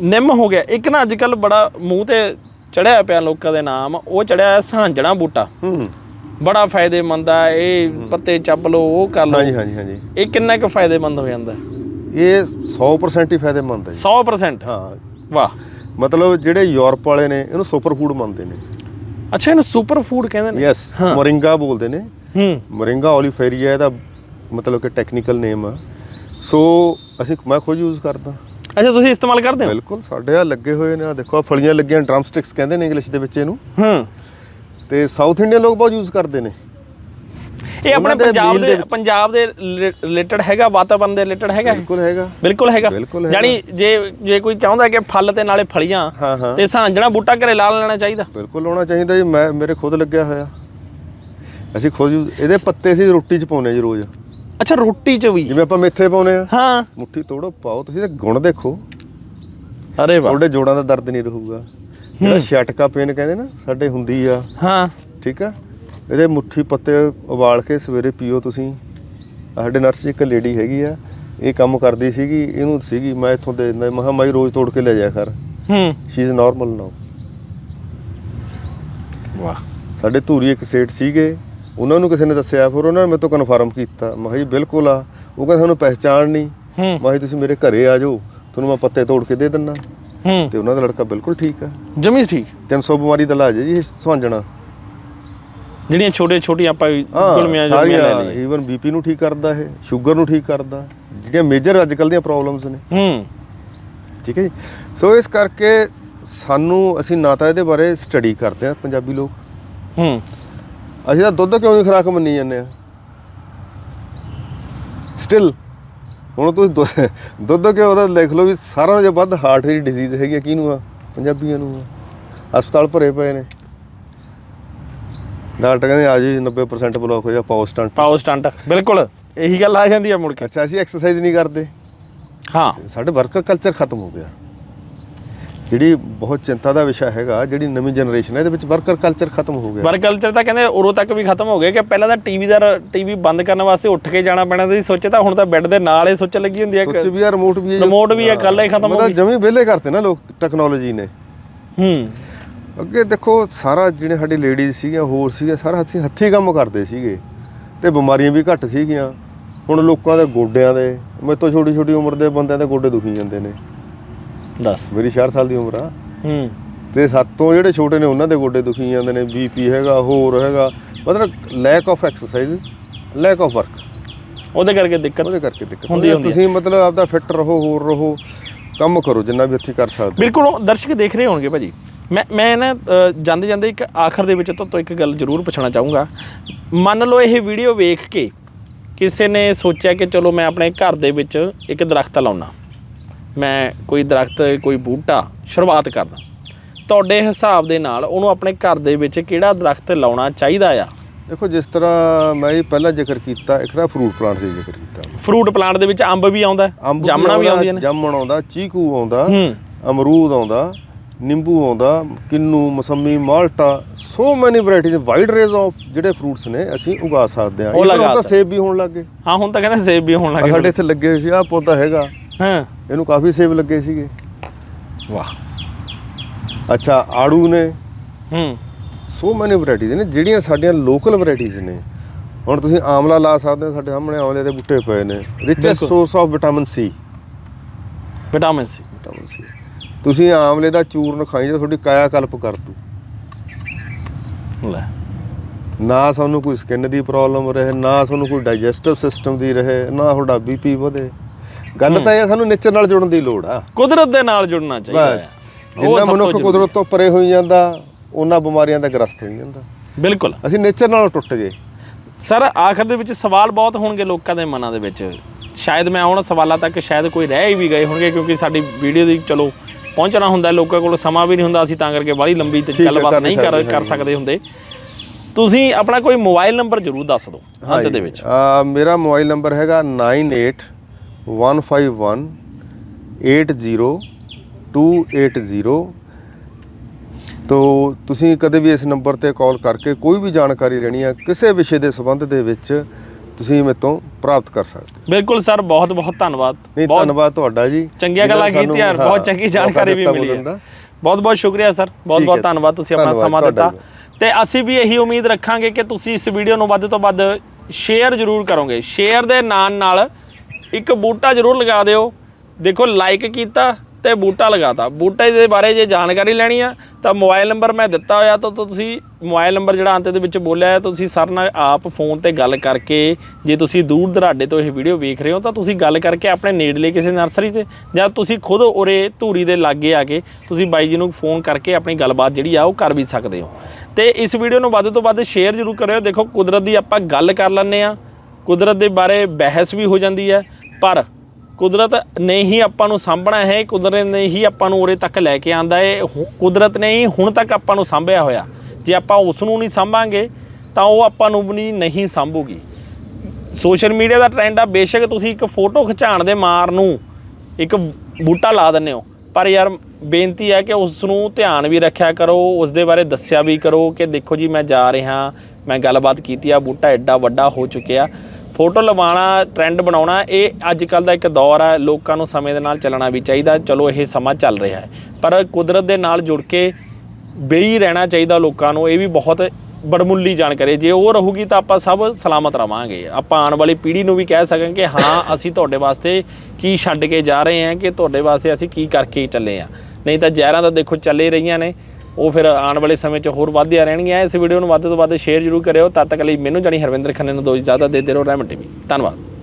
ਨਿੰਮ ਹੋ ਗਿਆ। ਇੱਕ ਨਾ ਅੱਜ ਕੱਲ ਬੜਾ ਮੂੰਹ ਤੇ ਚੜਿਆ ਪਿਆ ਲੋਕਾਂ ਦੇ ਨਾਮ ਉਹ ਚੜਿਆ ਹੈ ਸਾਂਝਣਾ ਬੂਟਾ। ਹੂੰ। ਬੜਾ ਫਾਇਦੇਮੰਦ ਆ ਇਹ ਪੱਤੇ ਚੱਬ ਲਓ ਉਹ ਕਰ ਲਓ। ਹਾਂਜੀ ਹਾਂਜੀ ਹਾਂਜੀ। ਇਹ ਕਿੰਨਾ ਕੁ ਫਾਇਦੇਮੰਦ ਹੋ ਜਾਂਦਾ? ਇਹ 100% ਹੀ ਫਾਇਦੇਮੰਦ ਹੈ। ਜੀ 100% ਹਾਂ। ਵਾਹ। ਮਤਲਬ ਜਿਹੜੇ ਯੂਰਪ ਵਾਲੇ ਨੇ ਇਹਨੂੰ ਸੁਪਰ ਫੂਡ ਮੰਨਦੇ ਨੇ। ਅੱਛਾ ਇਹਨੂੰ ਸੁਪਰ ਫੂਡ ਕਹਿੰਦੇ ਨੇ? ਯੈਸ ਮੋਰਿੰਗਾ ਬੋਲਦੇ ਨੇ। ਹੂੰ। ਮੋਰਿੰਗਾ 올ਿਫੇਰੀਆ ਇਹਦਾ ਮਤਲਬ ਕਿ ਟੈਕਨੀਕਲ ਨੇਮ ਆ। ਸੋ ਅਸੀਂ ਮੈਂ ਖੁਦ ਯੂਜ਼ ਕਰਦਾ। ਅੱਛਾ ਤੁਸੀਂ ਇਸਤੇਮਾਲ ਕਰਦੇ ਹੋ? ਬਿਲਕੁਲ ਸਾਡੇ ਆ ਲੱਗੇ ਹੋਏ ਨੇ ਆ ਦੇਖੋ ਫਲੀਆਂ ਲੱਗੀਆਂ ਡਰਮ ਸਟਿਕਸ ਕਹਿੰਦੇ ਨੇ ਇੰਗਲਿਸ਼ ਦੇ ਵਿੱਚ ਇਹਨੂੰ। ਹੂੰ। ਤੇ ਸਾਊਥ ਇੰਡੀਅਨ ਲੋਕ ਬਹੁਤ ਯੂਜ਼ ਕਰਦੇ ਨੇ। ਇਹ ਆਪਣੇ ਪੰਜਾਬ ਦੇ ਪੰਜਾਬ ਦੇ ਰਿਲੇਟਡ ਹੈਗਾ ਵਾਤਾਵਰਣ ਦੇ ਰਿਲੇਟਡ ਹੈਗਾ? ਬਿਲਕੁਲ ਹੈਗਾ। ਬਿਲਕੁਲ ਹੈਗਾ। ਯਾਨੀ ਜੇ ਜੇ ਕੋਈ ਚਾਹੁੰਦਾ ਕਿ ਫਲ ਤੇ ਨਾਲੇ ਫਲੀਆਂ ਤੇ ਸਾਂਝਣਾ ਬੂਟਾ ਘਰੇ ਲਾ ਲੈਣਾ ਚਾਹੀਦਾ। ਬਿਲਕੁਲ ਹੋਣਾ ਚਾਹੀਦਾ ਜੀ। ਮੈਂ ਮੇਰੇ ਖੁਦ ਲੱਗਿਆ ਹੋਇਆ। ਅਸੀਂ ਖੁਦ ਇਹਦੇ ਪੱਤੇ ਅਸੀਂ ਰੋਟੀ 'ਚ ਪਾਉਨੇ ਜੀ ਰੋਜ਼। ਅੱਛਾ ਰੋਟੀ 'ਚ ਵੀ? ਜਿਵੇਂ ਆਪਾਂ ਮੇਥੇ ਪਾਉਨੇ ਆ ਹਾਂ। ਮੁੱਠੀ ਤੋੜੋ ਪਾਓ। ਤੁਸੀਂ ਤੇ ਗੁਣ ਦੇਖੋ। ਅਰੇ ਵਾਹ। ਤੁਹਾਡੇ ਜੋੜਾਂ ਦਾ ਦਰਦ ਨਹੀਂ ਰਹੂਗਾ। ਜਿਹੜਾ ਛਟਕਾ ਪੇਨ ਕਹਿੰਦੇ ਨਾ ਸਾਡੇ ਹੁੰਦੀ ਆ। ਹਾਂ। ਠੀਕ ਆ? ਇਹਦੇ ਮੁੱਠੀ ਪੱਤੇ ਉਬਾਲ ਕੇ ਸਵੇਰੇ ਪੀਓ ਤੁਸੀਂ। ਸਾਡੇ ਨਰਸ 'ਚ ਇੱਕ ਲੇਡੀ ਹੈਗੀ ਆ ਇਹ ਕੰਮ ਕਰਦੀ ਸੀਗੀ ਇਹਨੂੰ ਸੀਗੀ ਮੈਂ ਇੱਥੋਂ ਦੇ ਦਿੰਦਾ ਮਹਾ ਮਾਈ ਰੋਜ਼ ਤੋੜ ਕੇ ਲੈ ਜਾਇਆ ਕਰ। ਹੂੰ। ਸ਼ੀ ਇਜ਼ ਨਾਰਮਲ ਨਾਓ ਵਾਹ। ਸਾਡੇ ਧੂਰੀ ਇੱਕ ਸੇਠ ਸੀਗੇ ਉਹਨਾਂ ਨੂੰ ਕਿਸੇ ਨੇ ਦੱਸਿਆ ਫਿਰ ਉਹਨਾਂ ਨੇ ਮੇਰੇ ਤੋਂ ਕਨਫਰਮ ਕੀਤਾ। ਮੈਂ ਕਿਹਾ ਜੀ ਬਿਲਕੁਲ ਆ। ਉਹ ਕਹਿੰਦਾ ਤੁਹਾਨੂੰ ਪਹਿਚਾਣ ਨਹੀਂ ਮੈਂ ਕਿਹਾ ਜੀ ਤੁਸੀਂ ਮੇਰੇ ਘਰੇ ਆ ਜਾਓ ਤੁਹਾਨੂੰ ਮੈਂ ਪੱਤੇ ਤੋੜ ਕੇ ਦੇ ਦਿੰਦਾ। ਹੂੰ। ਤੇ ਉਹਨਾਂ ਦਾ ਲੜਕਾ ਬਿਲਕੁਲ ਠੀਕ ਆ। ਜਮੀ ਠੀਕ? 300 ਬਿਮਾਰੀ ਦਾ ਇਲਾਜ ਹੈ ਜੀ ਸੁਹਾਂਜਣਾ। ਜਿਹੜੀਆਂ ਛੋਟੇ ਛੋਟੀਆਂ ਆਪਾਂ ਗੁਲਮੀਆਂ ਜੁਲਮੀਆਂ ਲੈ ਲਈਏ ਈਵਨ ਬੀਪੀ ਨੂੰ ਠੀਕ ਕਰਦਾ ਇਹ ਸ਼ੂਗਰ ਨੂੰ ਠੀਕ ਕਰਦਾ ਜਿਹੜੀਆਂ ਮੇਜਰ ਅੱਜ ਕੱਲ੍ਹ ਦੀਆਂ ਪ੍ਰੋਬਲਮਸ ਨੇ। ਹੂੰ। ਠੀਕ ਹੈ ਜੀ? ਸੋ ਇਸ ਕਰਕੇ ਸਾਨੂੰ ਅਸੀਂ ਨਾ ਤਾਂ ਇਹਦੇ ਬਾਰੇ ਸਟੱਡੀ ਕਰਦੇ ਆ ਪੰਜਾਬੀ ਲੋਕ। ਹੂੰ। ਅਸੀਂ ਤਾਂ ਦੁੱਧ ਕਿਉਂ ਨਹੀਂ ਖੁਰਾਕ ਮੰਨੀ ਜਾਂਦੇ ਆ? ਸਟਿਲ ਹੁਣ ਤੁਸੀਂ ਦੁੱਧ- ਦੁੱਧ ਕਿਉਂ ਉਹਦਾ ਲਿਖ ਲਓ ਵੀ ਸਾਰਿਆਂ ਨਾਲੋਂ ਵੱਧ ਹਾਰਟ ਦੀ ਡਿਜ਼ੀਜ਼ ਹੈਗੀ ਆ ਕਿਹਨੂੰ ਆ? ਪੰਜਾਬੀਆਂ ਨੂੰ ਆ। ਹਸਪਤਾਲ ਭਰੇ ਪਏ ਨੇ। ਡਾਕਟਰ ਕਹਿੰਦੇ ਆ ਜੀ 90% ਬਲੌਕ ਹੋ ਜਾ ਸਟੰਟ ਪਾਓ ਸਟੰਟ ਬਿਲਕੁਲ। ਇਹੀ ਗੱਲ ਆ ਜਾਂਦੀ ਆ ਮੁੜ ਕੇ। ਅੱਛਾ ਅਸੀਂ ਐਕਸਰਸਾਈਜ਼ ਨਹੀਂ ਕਰਦੇ। ਹਾਂ। ਸਾਡੇ ਵਰਕਰ ਕਲਚਰ ਖਤਮ ਹੋ ਗਿਆ। ਜਿਹੜੀ ਬਹੁਤ ਚਿੰਤਾ ਦਾ ਵਿਸ਼ਾ ਹੈਗਾ ਜਿਹੜੀ ਨਵੀਂ ਜਨਰੇਸ਼ਨ ਹੈ ਇਹਦੇ ਵਿੱਚ ਵਰਕਰ ਕਲਚਰ ਖਤਮ ਹੋ ਗਿਆ। ਵਰਕ ਕਲਚਰ ਤਾਂ ਕਹਿੰਦੇ ਉਰੋਂ ਤੱਕ ਵੀ ਖਤਮ ਹੋ ਗਿਆ ਕਿ ਪਹਿਲਾਂ ਤਾਂ ਟੀਵੀ ਦਾ ਟੀਵੀ ਬੰਦ ਕਰਨ ਵਾਸਤੇ ਉੱਠ ਕੇ ਜਾਣਾ ਪੈਣਾ ਸੀ ਸੋਚੇ ਤਾਂ ਹੁਣ ਤਾਂ ਬੈੱਡ ਦੇ ਨਾਲ ਹੀ ਸੁੱਚ ਲੱਗੀ ਹੁੰਦੀ ਹੈ ਸੋਚ ਵੀ ਆ ਰਿਮੋਟ ਵੀ ਹੈ ਰਿਮੋਟ ਵੀ ਹੈ, ਗੱਲ ਹੀ ਖਤਮ ਹੋ ਗਈ। ਜਮੀ ਵਿਹਲੇ ਕਰਤੇ ਨਾ ਲੋਕ ਟੈਕਨੋਲੋਜੀ ਨੇ। ਹੂੰ। ਅੱਗੇ ਦੇਖੋ ਸਾਰਾ ਜਿਹੜੇ ਸਾਡੀ ਲੇਡੀਜ਼ ਸੀਗੀਆਂ ਹੋਰ ਸੀਗੇ ਸਾਰਾ ਹੱਥੀ ਹੱਥੀ ਕੰਮ ਕਰਦੇ ਸੀਗੇ। ਤੇ ਬਿਮਾਰੀਆਂ ਵੀ ਘੱਟ ਸੀਗੀਆਂ। ਹੁਣ ਲੋਕਾਂ ਦੇ ਗੋਡਿਆਂ ਦੇ ਮੇਰੇ ਤੋਂ ਛੋਟੀ ਛੋਟੀ ਉਮਰ ਦੇ ਬੰਦਿਆਂ ਦੇ ਗੋਡੇ ਦੁਖੀ ਜਾਂਦੇ ਨੇ। ਦੱਸ। ਮੇਰੀ 66 ਸਾਲ ਦੀ ਉਮਰ ਆ। ਹੂੰ। ਤੇ ਸਾਤੋਂ ਜਿਹੜੇ ਛੋਟੇ ਨੇ ਉਹਨਾਂ ਦੇ ਗੋਡੇ ਦੁਖੀ ਜਾਂਦੇ ਨੇ। ਬੀਪੀ ਹੈਗਾ ਹੋਰ ਹੈਗਾ। ਮਤਲਬ lack of exercise lack of work ਉਹਦੇ ਕਰਕੇ ਦਿੱਕਤ ਉਹਦੇ ਕਰਕੇ ਦਿੱਕਤ। ਹੁੰਦੀ- ਹੁੰਦੀ ਤੁਸੀਂ ਮਤਲਬ ਆਪਦਾ ਫਿੱਟ ਰਹੋ ਹੋਰ ਰਹੋ। ਕੰਮ ਕਰੋ ਜਿੰਨਾ ਵੀ ਹੱਥੀ ਕਰ ਸਕਦੇ ਬਿਲਕੁਲ ਦਰਸ਼ਕ ਦੇਖ ਰਹੇ ਹੋਣਗੇ ਭਾਜੀ। ਮੈਂ ਮੈਂ ਨਾ ਜਾਂਦੇ ਜਾਂਦੇ ਇੱਕ ਆਖਰ ਦੇ ਵਿੱਚ ਤੋਂ ਇੱਕ ਗੱਲ ਜ਼ਰੂਰ ਪੁੱਛਣਾ ਚਾਹੂੰਗਾ। ਮੰਨ ਲਓ ਇਹ ਵੀਡੀਓ ਵੇਖ ਕੇ ਕਿਸੇ ਨੇ ਸੋਚਿਆ ਕਿ ਚਲੋ ਮੈਂ ਆਪਣੇ ਘਰ ਦੇ ਵਿੱਚ ਇੱਕ ਦਰਖਤ ਲਾਉਣਾ ਮੈਂ ਕੋਈ ਦਰਖਤ ਕੋਈ ਬੂਟਾ ਸ਼ੁਰੂਆਤ ਕਰਦਾ। ਤੁਹਾਡੇ ਹਿਸਾਬ ਦੇ ਨਾਲ ਉਹਨੂੰ ਆਪਣੇ ਘਰ ਦੇ ਵਿੱਚ ਕਿਹੜਾ ਦਰਖਤ ਲਾਉਣਾ ਚਾਹੀਦਾ ਆ? ਦੇਖੋ ਜਿਸ ਤਰ੍ਹਾਂ ਮੈਂ ਇਹ ਪਹਿਲਾਂ ਜ਼ਿਕਰ ਕੀਤਾ ਇੱਕ ਤਾਂ ਫਰੂਟ ਪਲਾਂਟ ਦੀ ਜ਼ਿਕਰ ਕੀਤਾ। ਫਰੂਟ ਪਲਾਂਟ ਦੇ ਵਿੱਚ ਅੰਬ ਵੀ ਆਉਂਦਾ ਜਾਮਣਾ ਵੀ ਆਉਂਦਾ, ਆਉਂਦੀਆਂ ਨੇ। ਜਾਮਣ ਆਉਂਦਾ ਚੀਕੂ ਆਉਂਦਾ ਅਮਰੂਦ ਆਉਂਦਾ ਨਿੰਬੂ ਆਉਂਦਾ ਕਿੰਨੂ ਮਸੰਮੀ Malta so many varieties wide range of ਜਿਹੜੇ ਫਰੂਟਸ ਨੇ ਅਸੀਂ ਉਗਾ ਸਕਦੇ ਹਾਂ। ਹੁਣ ਤਾਂ। ਸੇਬ ਵੀ ਹੋਣ ਲੱਗੇ ਹਾਂ ਹੁਣ ਤਾਂ ਕਹਿੰਦੇ ਸੇਬ ਵੀ ਹੋਣ ਲੱਗੇ ਸਾਡੇ ਇੱਥੇ ਲੱਗੇ ਸੀ ਆਹ ਪੌਦਾ ਹੈਗਾ। ਹਾਂ। ਇਹਨੂੰ ਕਾਫੀ ਸੇਬ ਲੱਗੇ ਸੀਗੇ। ਵਾਹ। ਅੱਛਾ ਆੜੂ ਨੇ। ਹੂੰ। ਸੋ ਮੈਨੀ ਵੈਰਾਈਟੀਜ਼ ਨੇ ਜਿਹੜੀਆਂ ਸਾਡੀਆਂ ਲੋਕਲ ਵੈਰਾਈਟੀਜ਼ ਨੇ। ਹੁਣ ਤੁਸੀਂ ਆਮਲਾ ਲਾ ਸਕਦੇ ਹੋ ਸਾਡੇ ਸਾਹਮਣੇ ਆਮਲੇ ਦੇ ਬੂਟੇ ਪਏ ਨੇ। ਰਿਚੈਸਟ ਬਿਲਕੁਲ। Source of vitamin C vitamin C vitamin C ਤੁਸੀਂ ਆਮਲੇ ਦਾ ਚੂਰਨ ਖਾਈ ਤਾਂ ਤੁਹਾਡੀ ਕਾਇਆ ਕਲਪ ਕਰ ਦੂ ਲੈ। ਨਾ ਸਾਨੂੰ ਕੋਈ ਸਕਿਨ ਦੀ ਪ੍ਰੋਬਲਮ ਰਹੇ ਨਾ ਸਾਨੂੰ ਕੋਈ ਡਾਈਜੈਸਟਿਵ ਸਿਸਟਮ ਦੀ ਰਹੇ ਨਾ ਤੁਹਾਡਾ ਬੀਪੀ ਵਧੇ। ਗੱਲ ਤਾਂ ਇਹ ਸਾਨੂੰ ਨੇਚਰ ਨਾਲ ਜੁੜਨ ਦੀ ਲੋੜ ਆ। ਕੁਦਰਤ ਦੇ ਨਾਲ ਜੁੜਨਾ ਚਾਹੀਦਾ ਬਸ ਜਿੰਨਾ ਮਨੁੱਖ। ਕੁਦਰਤ ਤੋਂ ਪਰੇ ਹੋਈ ਜਾਂਦਾ ਉਹਨਾਂ ਬਿਮਾਰੀਆਂ ਦਾ ਗ੍ਰਸਤ ਹੋਈ ਜਾਂਦਾ। ਬਿਲਕੁਲ। ਅਸੀਂ ਨੇਚਰ ਨਾਲ ਟੁੱਟ ਗਏ। ਸਰ ਆਖਰ ਦੇ ਵਿੱਚ ਸਵਾਲ ਬਹੁਤ ਹੋਣਗੇ ਲੋਕਾਂ ਦੇ ਮਨਾਂ ਦੇ ਵਿੱਚ। ਸ਼ਾਇਦ ਮੈਂ ਉਹਨਾਂ ਸਵਾਲਾਂ ਤੱਕ ਸ਼ਾਇਦ ਕੋਈ ਰਹਿ ਹੀ ਵੀ ਗਏ ਹੋਣਗੇ ਕਿਉਂਕਿ ਸਾਡੀ ਵੀਡੀਓ ਦੀ ਚਲੋ ਪਹੁੰਚਣਾ ਹੁੰਦਾ ਲੋਕਾਂ ਕੋਲ ਸਮਾਂ ਵੀ ਨਹੀਂ ਹੁੰਦਾ ਅਸੀਂ ਤਾਂ ਕਰਕੇ ਬਾਹਲੀ ਲੰਬੀ ਗੱਲਬਾਤ ਨਹੀਂ ਕਰ ਕਰ ਸਕਦੇ ਹੁੰਦੇ। ਤੁਸੀਂ ਆਪਣਾ ਕੋਈ ਮੋਬਾਈਲ ਨੰਬਰ ਜ਼ਰੂਰ ਦੱਸ ਦਿਓ ਅੰਤ ਦੇ ਵਿੱਚ। ਮੇਰਾ ਮੋਬਾਈਲ ਨੰਬਰ ਹੈਗਾ 9815180280 ਤੋ ਤੁਸੀਂ ਕਦੇ ਵੀ ਇਸ ਨੰਬਰ ਤੇ ਕਾਲ ਕਰਕੇ ਕੋਈ ਵੀ ਜਾਣਕਾਰੀ ਲੈਣੀ ਹੈ ਕਿਸੇ ਵਿਸ਼ੇ ਦੇ ਸੰਬੰਧ ਦੇ ਵਿੱਚ ਤੁਸੀਂ ਮੇਰੇ ਤੋਂ ਪ੍ਰਾਪਤ ਕਰ ਸਕਦੇ ਹੋ। ਬਿਲਕੁਲ ਸਰ ਬਹੁਤ ਬਹੁਤ ਧੰਨਵਾਦ ਨਹੀਂ ਬਹੁਤ ਧੰਨਵਾਦ ਤੁਹਾਡਾ ਜੀ ਚੰਗੀਆਂ ਗੱਲਾਂ ਕੀਤੀਆਂ ਬਹੁਤ ਚੰਗੀ ਜਾਣਕਾਰੀ ਵੀ ਮਿਲੀ ਹੈ। ਬਹੁਤ ਬਹੁਤ ਸ਼ੁਕਰੀਆ ਸਰ ਬਹੁਤ ਬਹੁਤ। ਧੰਨਵਾਦ ਤੁਸੀਂ ਆਪਣਾ ਸਮਾਂ ਦਿੱਤਾ ਤੇ ਅਸੀਂ ਵੀ ਇਹੀ ਉਮੀਦ ਰੱਖਾਂਗੇ ਕਿ ਤੁਸੀਂ ਇਸ ਵੀਡੀਓ ਨੂੰ ਵੱਧ ਤੋਂ ਵੱਧ ਸ਼ੇਅਰ ਜ਼ਰੂਰ ਕਰੋਗੇ ਸ਼ੇਅਰ ਦੇ ਨਾਲ ਨਾਲ ਇੱਕ ਬੂਟਾ ਜ਼ਰੂਰ ਲਗਾ ਦਿਓ। ਦੇਖੋ ਲਾਈਕ ਕੀਤਾ ਤੇ ਬੂਟਾ ਲਗਾਤਾ। ਬੂਟੇ ਦੇ ਬਾਰੇ ਜੇ ਜਾਣਕਾਰੀ ਲੈਣੀ ਆ, ਤਾਂ ਮੋਬਾਈਲ ਨੰਬਰ ਮੈਂ ਦਿੱਤਾ ਹੋਇਆ ਤਾਂ ਤੁਸੀਂ ਮੋਬਾਈਲ ਨੰਬਰ ਜਿਹੜਾ ਅੰਤ ਦੇ ਵਿੱਚ ਬੋਲਿਆ ਹੈ, ਤੁਸੀਂ ਸਰ ਨਾਲ ਆਪ ਫੋਨ ਤੇ ਗੱਲ ਕਰਕੇ ਜੇ ਤੁਸੀਂ ਦੂਰ ਦਰਾਡੇ ਤੋਂ ਇਹ ਵੀਡੀਓ ਵੇਖ ਰਹੇ ਹੋ, ਤਾਂ ਤੁਸੀਂ ਗੱਲ ਕਰਕੇ ਆਪਣੇ ਨੇੜਲੇ ਕਿਸੇ ਨਰਸਰੀ ਤੇ ਜਾਂ ਤੁਸੀਂ ਖੁਦ ਉਰੇ ਧੂਰੀ ਦੇ ਲਾਗੇ ਆ ਕੇ ਤੁਸੀਂ ਬਾਈ ਜੀ ਨੂੰ ਫੋਨ ਕਰਕੇ ਆਪਣੀ ਗੱਲਬਾਤ ਜਿਹੜੀ ਆ, ਉਹ ਕਰ ਵੀ ਸਕਦੇ ਹੋ। ਤੇ ਇਸ ਵੀਡੀਓ ਨੂੰ ਵੱਧ ਤੋਂ ਵੱਧ ਸ਼ੇਅਰ ਜ਼ਰੂਰ ਕਰਿਓ। ਦੇਖੋ, ਕੁਦਰਤ ਦੀ ਆਪਾਂ ਗੱਲ ਕਰ ਲੈਂਦੇ ਆ ਕੁਦਰਤ ਦੇ ਬਾਰੇ ਬਹਿਸ ਵੀ ਹੋ ਜਾਂਦੀ ਹੈ। ਪਰ ਕੁਦਰਤ ਨੇ ਹੀ ਆਪਾਂ ਨੂੰ ਸਾਂਭਣਾ ਹੈ, ਕੁਦਰਤ ਨੇ ਹੀ ਆਪਾਂ ਨੂੰ ਉਰੇ ਤੱਕ ਲੈ ਕੇ ਆਂਦਾ ਹੈ। ਹੁ- ਕੁਦਰਤ ਨੇ ਹੀ ਹੁਣ ਤੱਕ ਆਪਾਂ ਨੂੰ ਸਾਂਭਿਆ ਹੋਇਆ। ਜੇ ਆਪਾਂ ਉਸ ਨੂੰ ਨਹੀਂ ਸਾਂਭਾਂਗੇ, ਤਾਂ ਉਹ ਆਪਾਂ ਨੂੰ ਵੀ ਨਹੀਂ ਸਾਂਭੂਗੀ। ਸੋਸ਼ਲ ਮੀਡੀਆ ਦਾ ਟ੍ਰੈਂਡ ਆ, ਬੇਸ਼ੱਕ ਤੁਸੀਂ ਇੱਕ ਫੋਟੋ ਖਿਚਾਉਣ ਦੇ ਮਾਰ ਨੂੰ ਇੱਕ ਬੂਟਾ ਲਾ ਦਿੰਦੇ ਹੋ। ਪਰ ਯਾਰ, ਬੇਨਤੀ ਹੈ ਕਿ ਉਸ ਨੂੰ ਧਿਆਨ ਵੀ ਰੱਖਿਆ ਕਰੋ, ਉਸ ਦੇ ਬਾਰੇ ਦੱਸਿਆ ਵੀ ਕਰੋ ਕਿ ਦੇਖੋ ਜੀ, ਮੈਂ ਜਾ ਰਿਹਾ, ਮੈਂ ਗੱਲਬਾਤ ਕੀਤੀ ਆ, ਬੂਟਾ ਐਡਾ ਵੱਡਾ ਹੋ ਚੁੱਕਿਆ। ਫੋਟੋ ਲਵਾਉਣਾ ਟ੍ਰੈਂਡ ਬਣਾਉਣਾ, ਇਹ ਅੱਜ ਕੱਲ ਦਾ ਇੱਕ ਦੌਰ ਹੈ। ਲੋਕਾਂ ਨੂੰ ਸਮੇਂ ਦੇ ਨਾਲ ਚੱਲਣਾ ਵੀ ਚਾਹੀਦਾ। ਚਲੋ, ਇਹ ਸਮਾਂ ਚੱਲ ਰਿਹਾ ਹੈ। ਪਰ ਕੁਦਰਤ ਦੇ ਨਾਲ ਜੁੜ ਕੇ ਬੇਈ ਰਹਿਣਾ ਚਾਹੀਦਾ ਲੋਕਾਂ ਨੂੰ। ਇਹ ਵੀ ਬਹੁਤ ਬੜਮੁੱਲੀ ਜਾਣਕਾਰੀ ਜੇ ਉਹ ਰਹੂਗੀ ਤਾਂ ਆਪਾਂ ਸਭ ਸਲਾਮਤ ਰਵਾਂਗੇ। ਆਪਾਂ ਆਉਣ ਵਾਲੀ ਪੀੜ੍ਹੀ ਨੂੰ ਵੀ ਕਹਿ ਸਕਾਂਗੇ ਕਿ ਹਾਂ, ਅਸੀਂ ਤੁਹਾਡੇ ਵਾਸਤੇ ਕੀ ਛੱਡ ਕੇ ਜਾ ਰਹੇ ਹਾਂ, ਕਿ ਤੁਹਾਡੇ ਵਾਸਤੇ ਅਸੀਂ ਕੀ ਕਰਕੇ ਚੱਲੇ ਆ ਨਹੀਂ ਤਾਂ ਜ਼ਹਿਰਾਂ ਤਾਂ ਦੇਖੋ ਚੱਲੇ ਰਹੀਆਂ ਨੇ। ਉਹ ਫਿਰ ਆਉਣ ਵਾਲੇ ਸਮੇਂ 'ਚ ਹੋਰ ਵਧਦੀਆਂ ਰਹਿਣਗੀਆਂ ਇਸ ਵੀਡੀਓ ਨੂੰ ਵੱਧ ਤੋਂ ਵੱਧ ਸ਼ੇਅਰ ਜ਼ਰੂਰ ਕਰਿਓ। ਤਦ ਤੱਕ ਲਈ ਮੈਨੂੰ ਜਾਨੀ ਹਰਵਿੰਦਰ ਖੰਨੇ ਨੂੰ ਦੋ ਇਜਾਜ਼ਤ, ਦੇ ਦਿਓ ਰਹਿਮਤ ਟੀਵੀ। ਧੰਨਵਾਦ।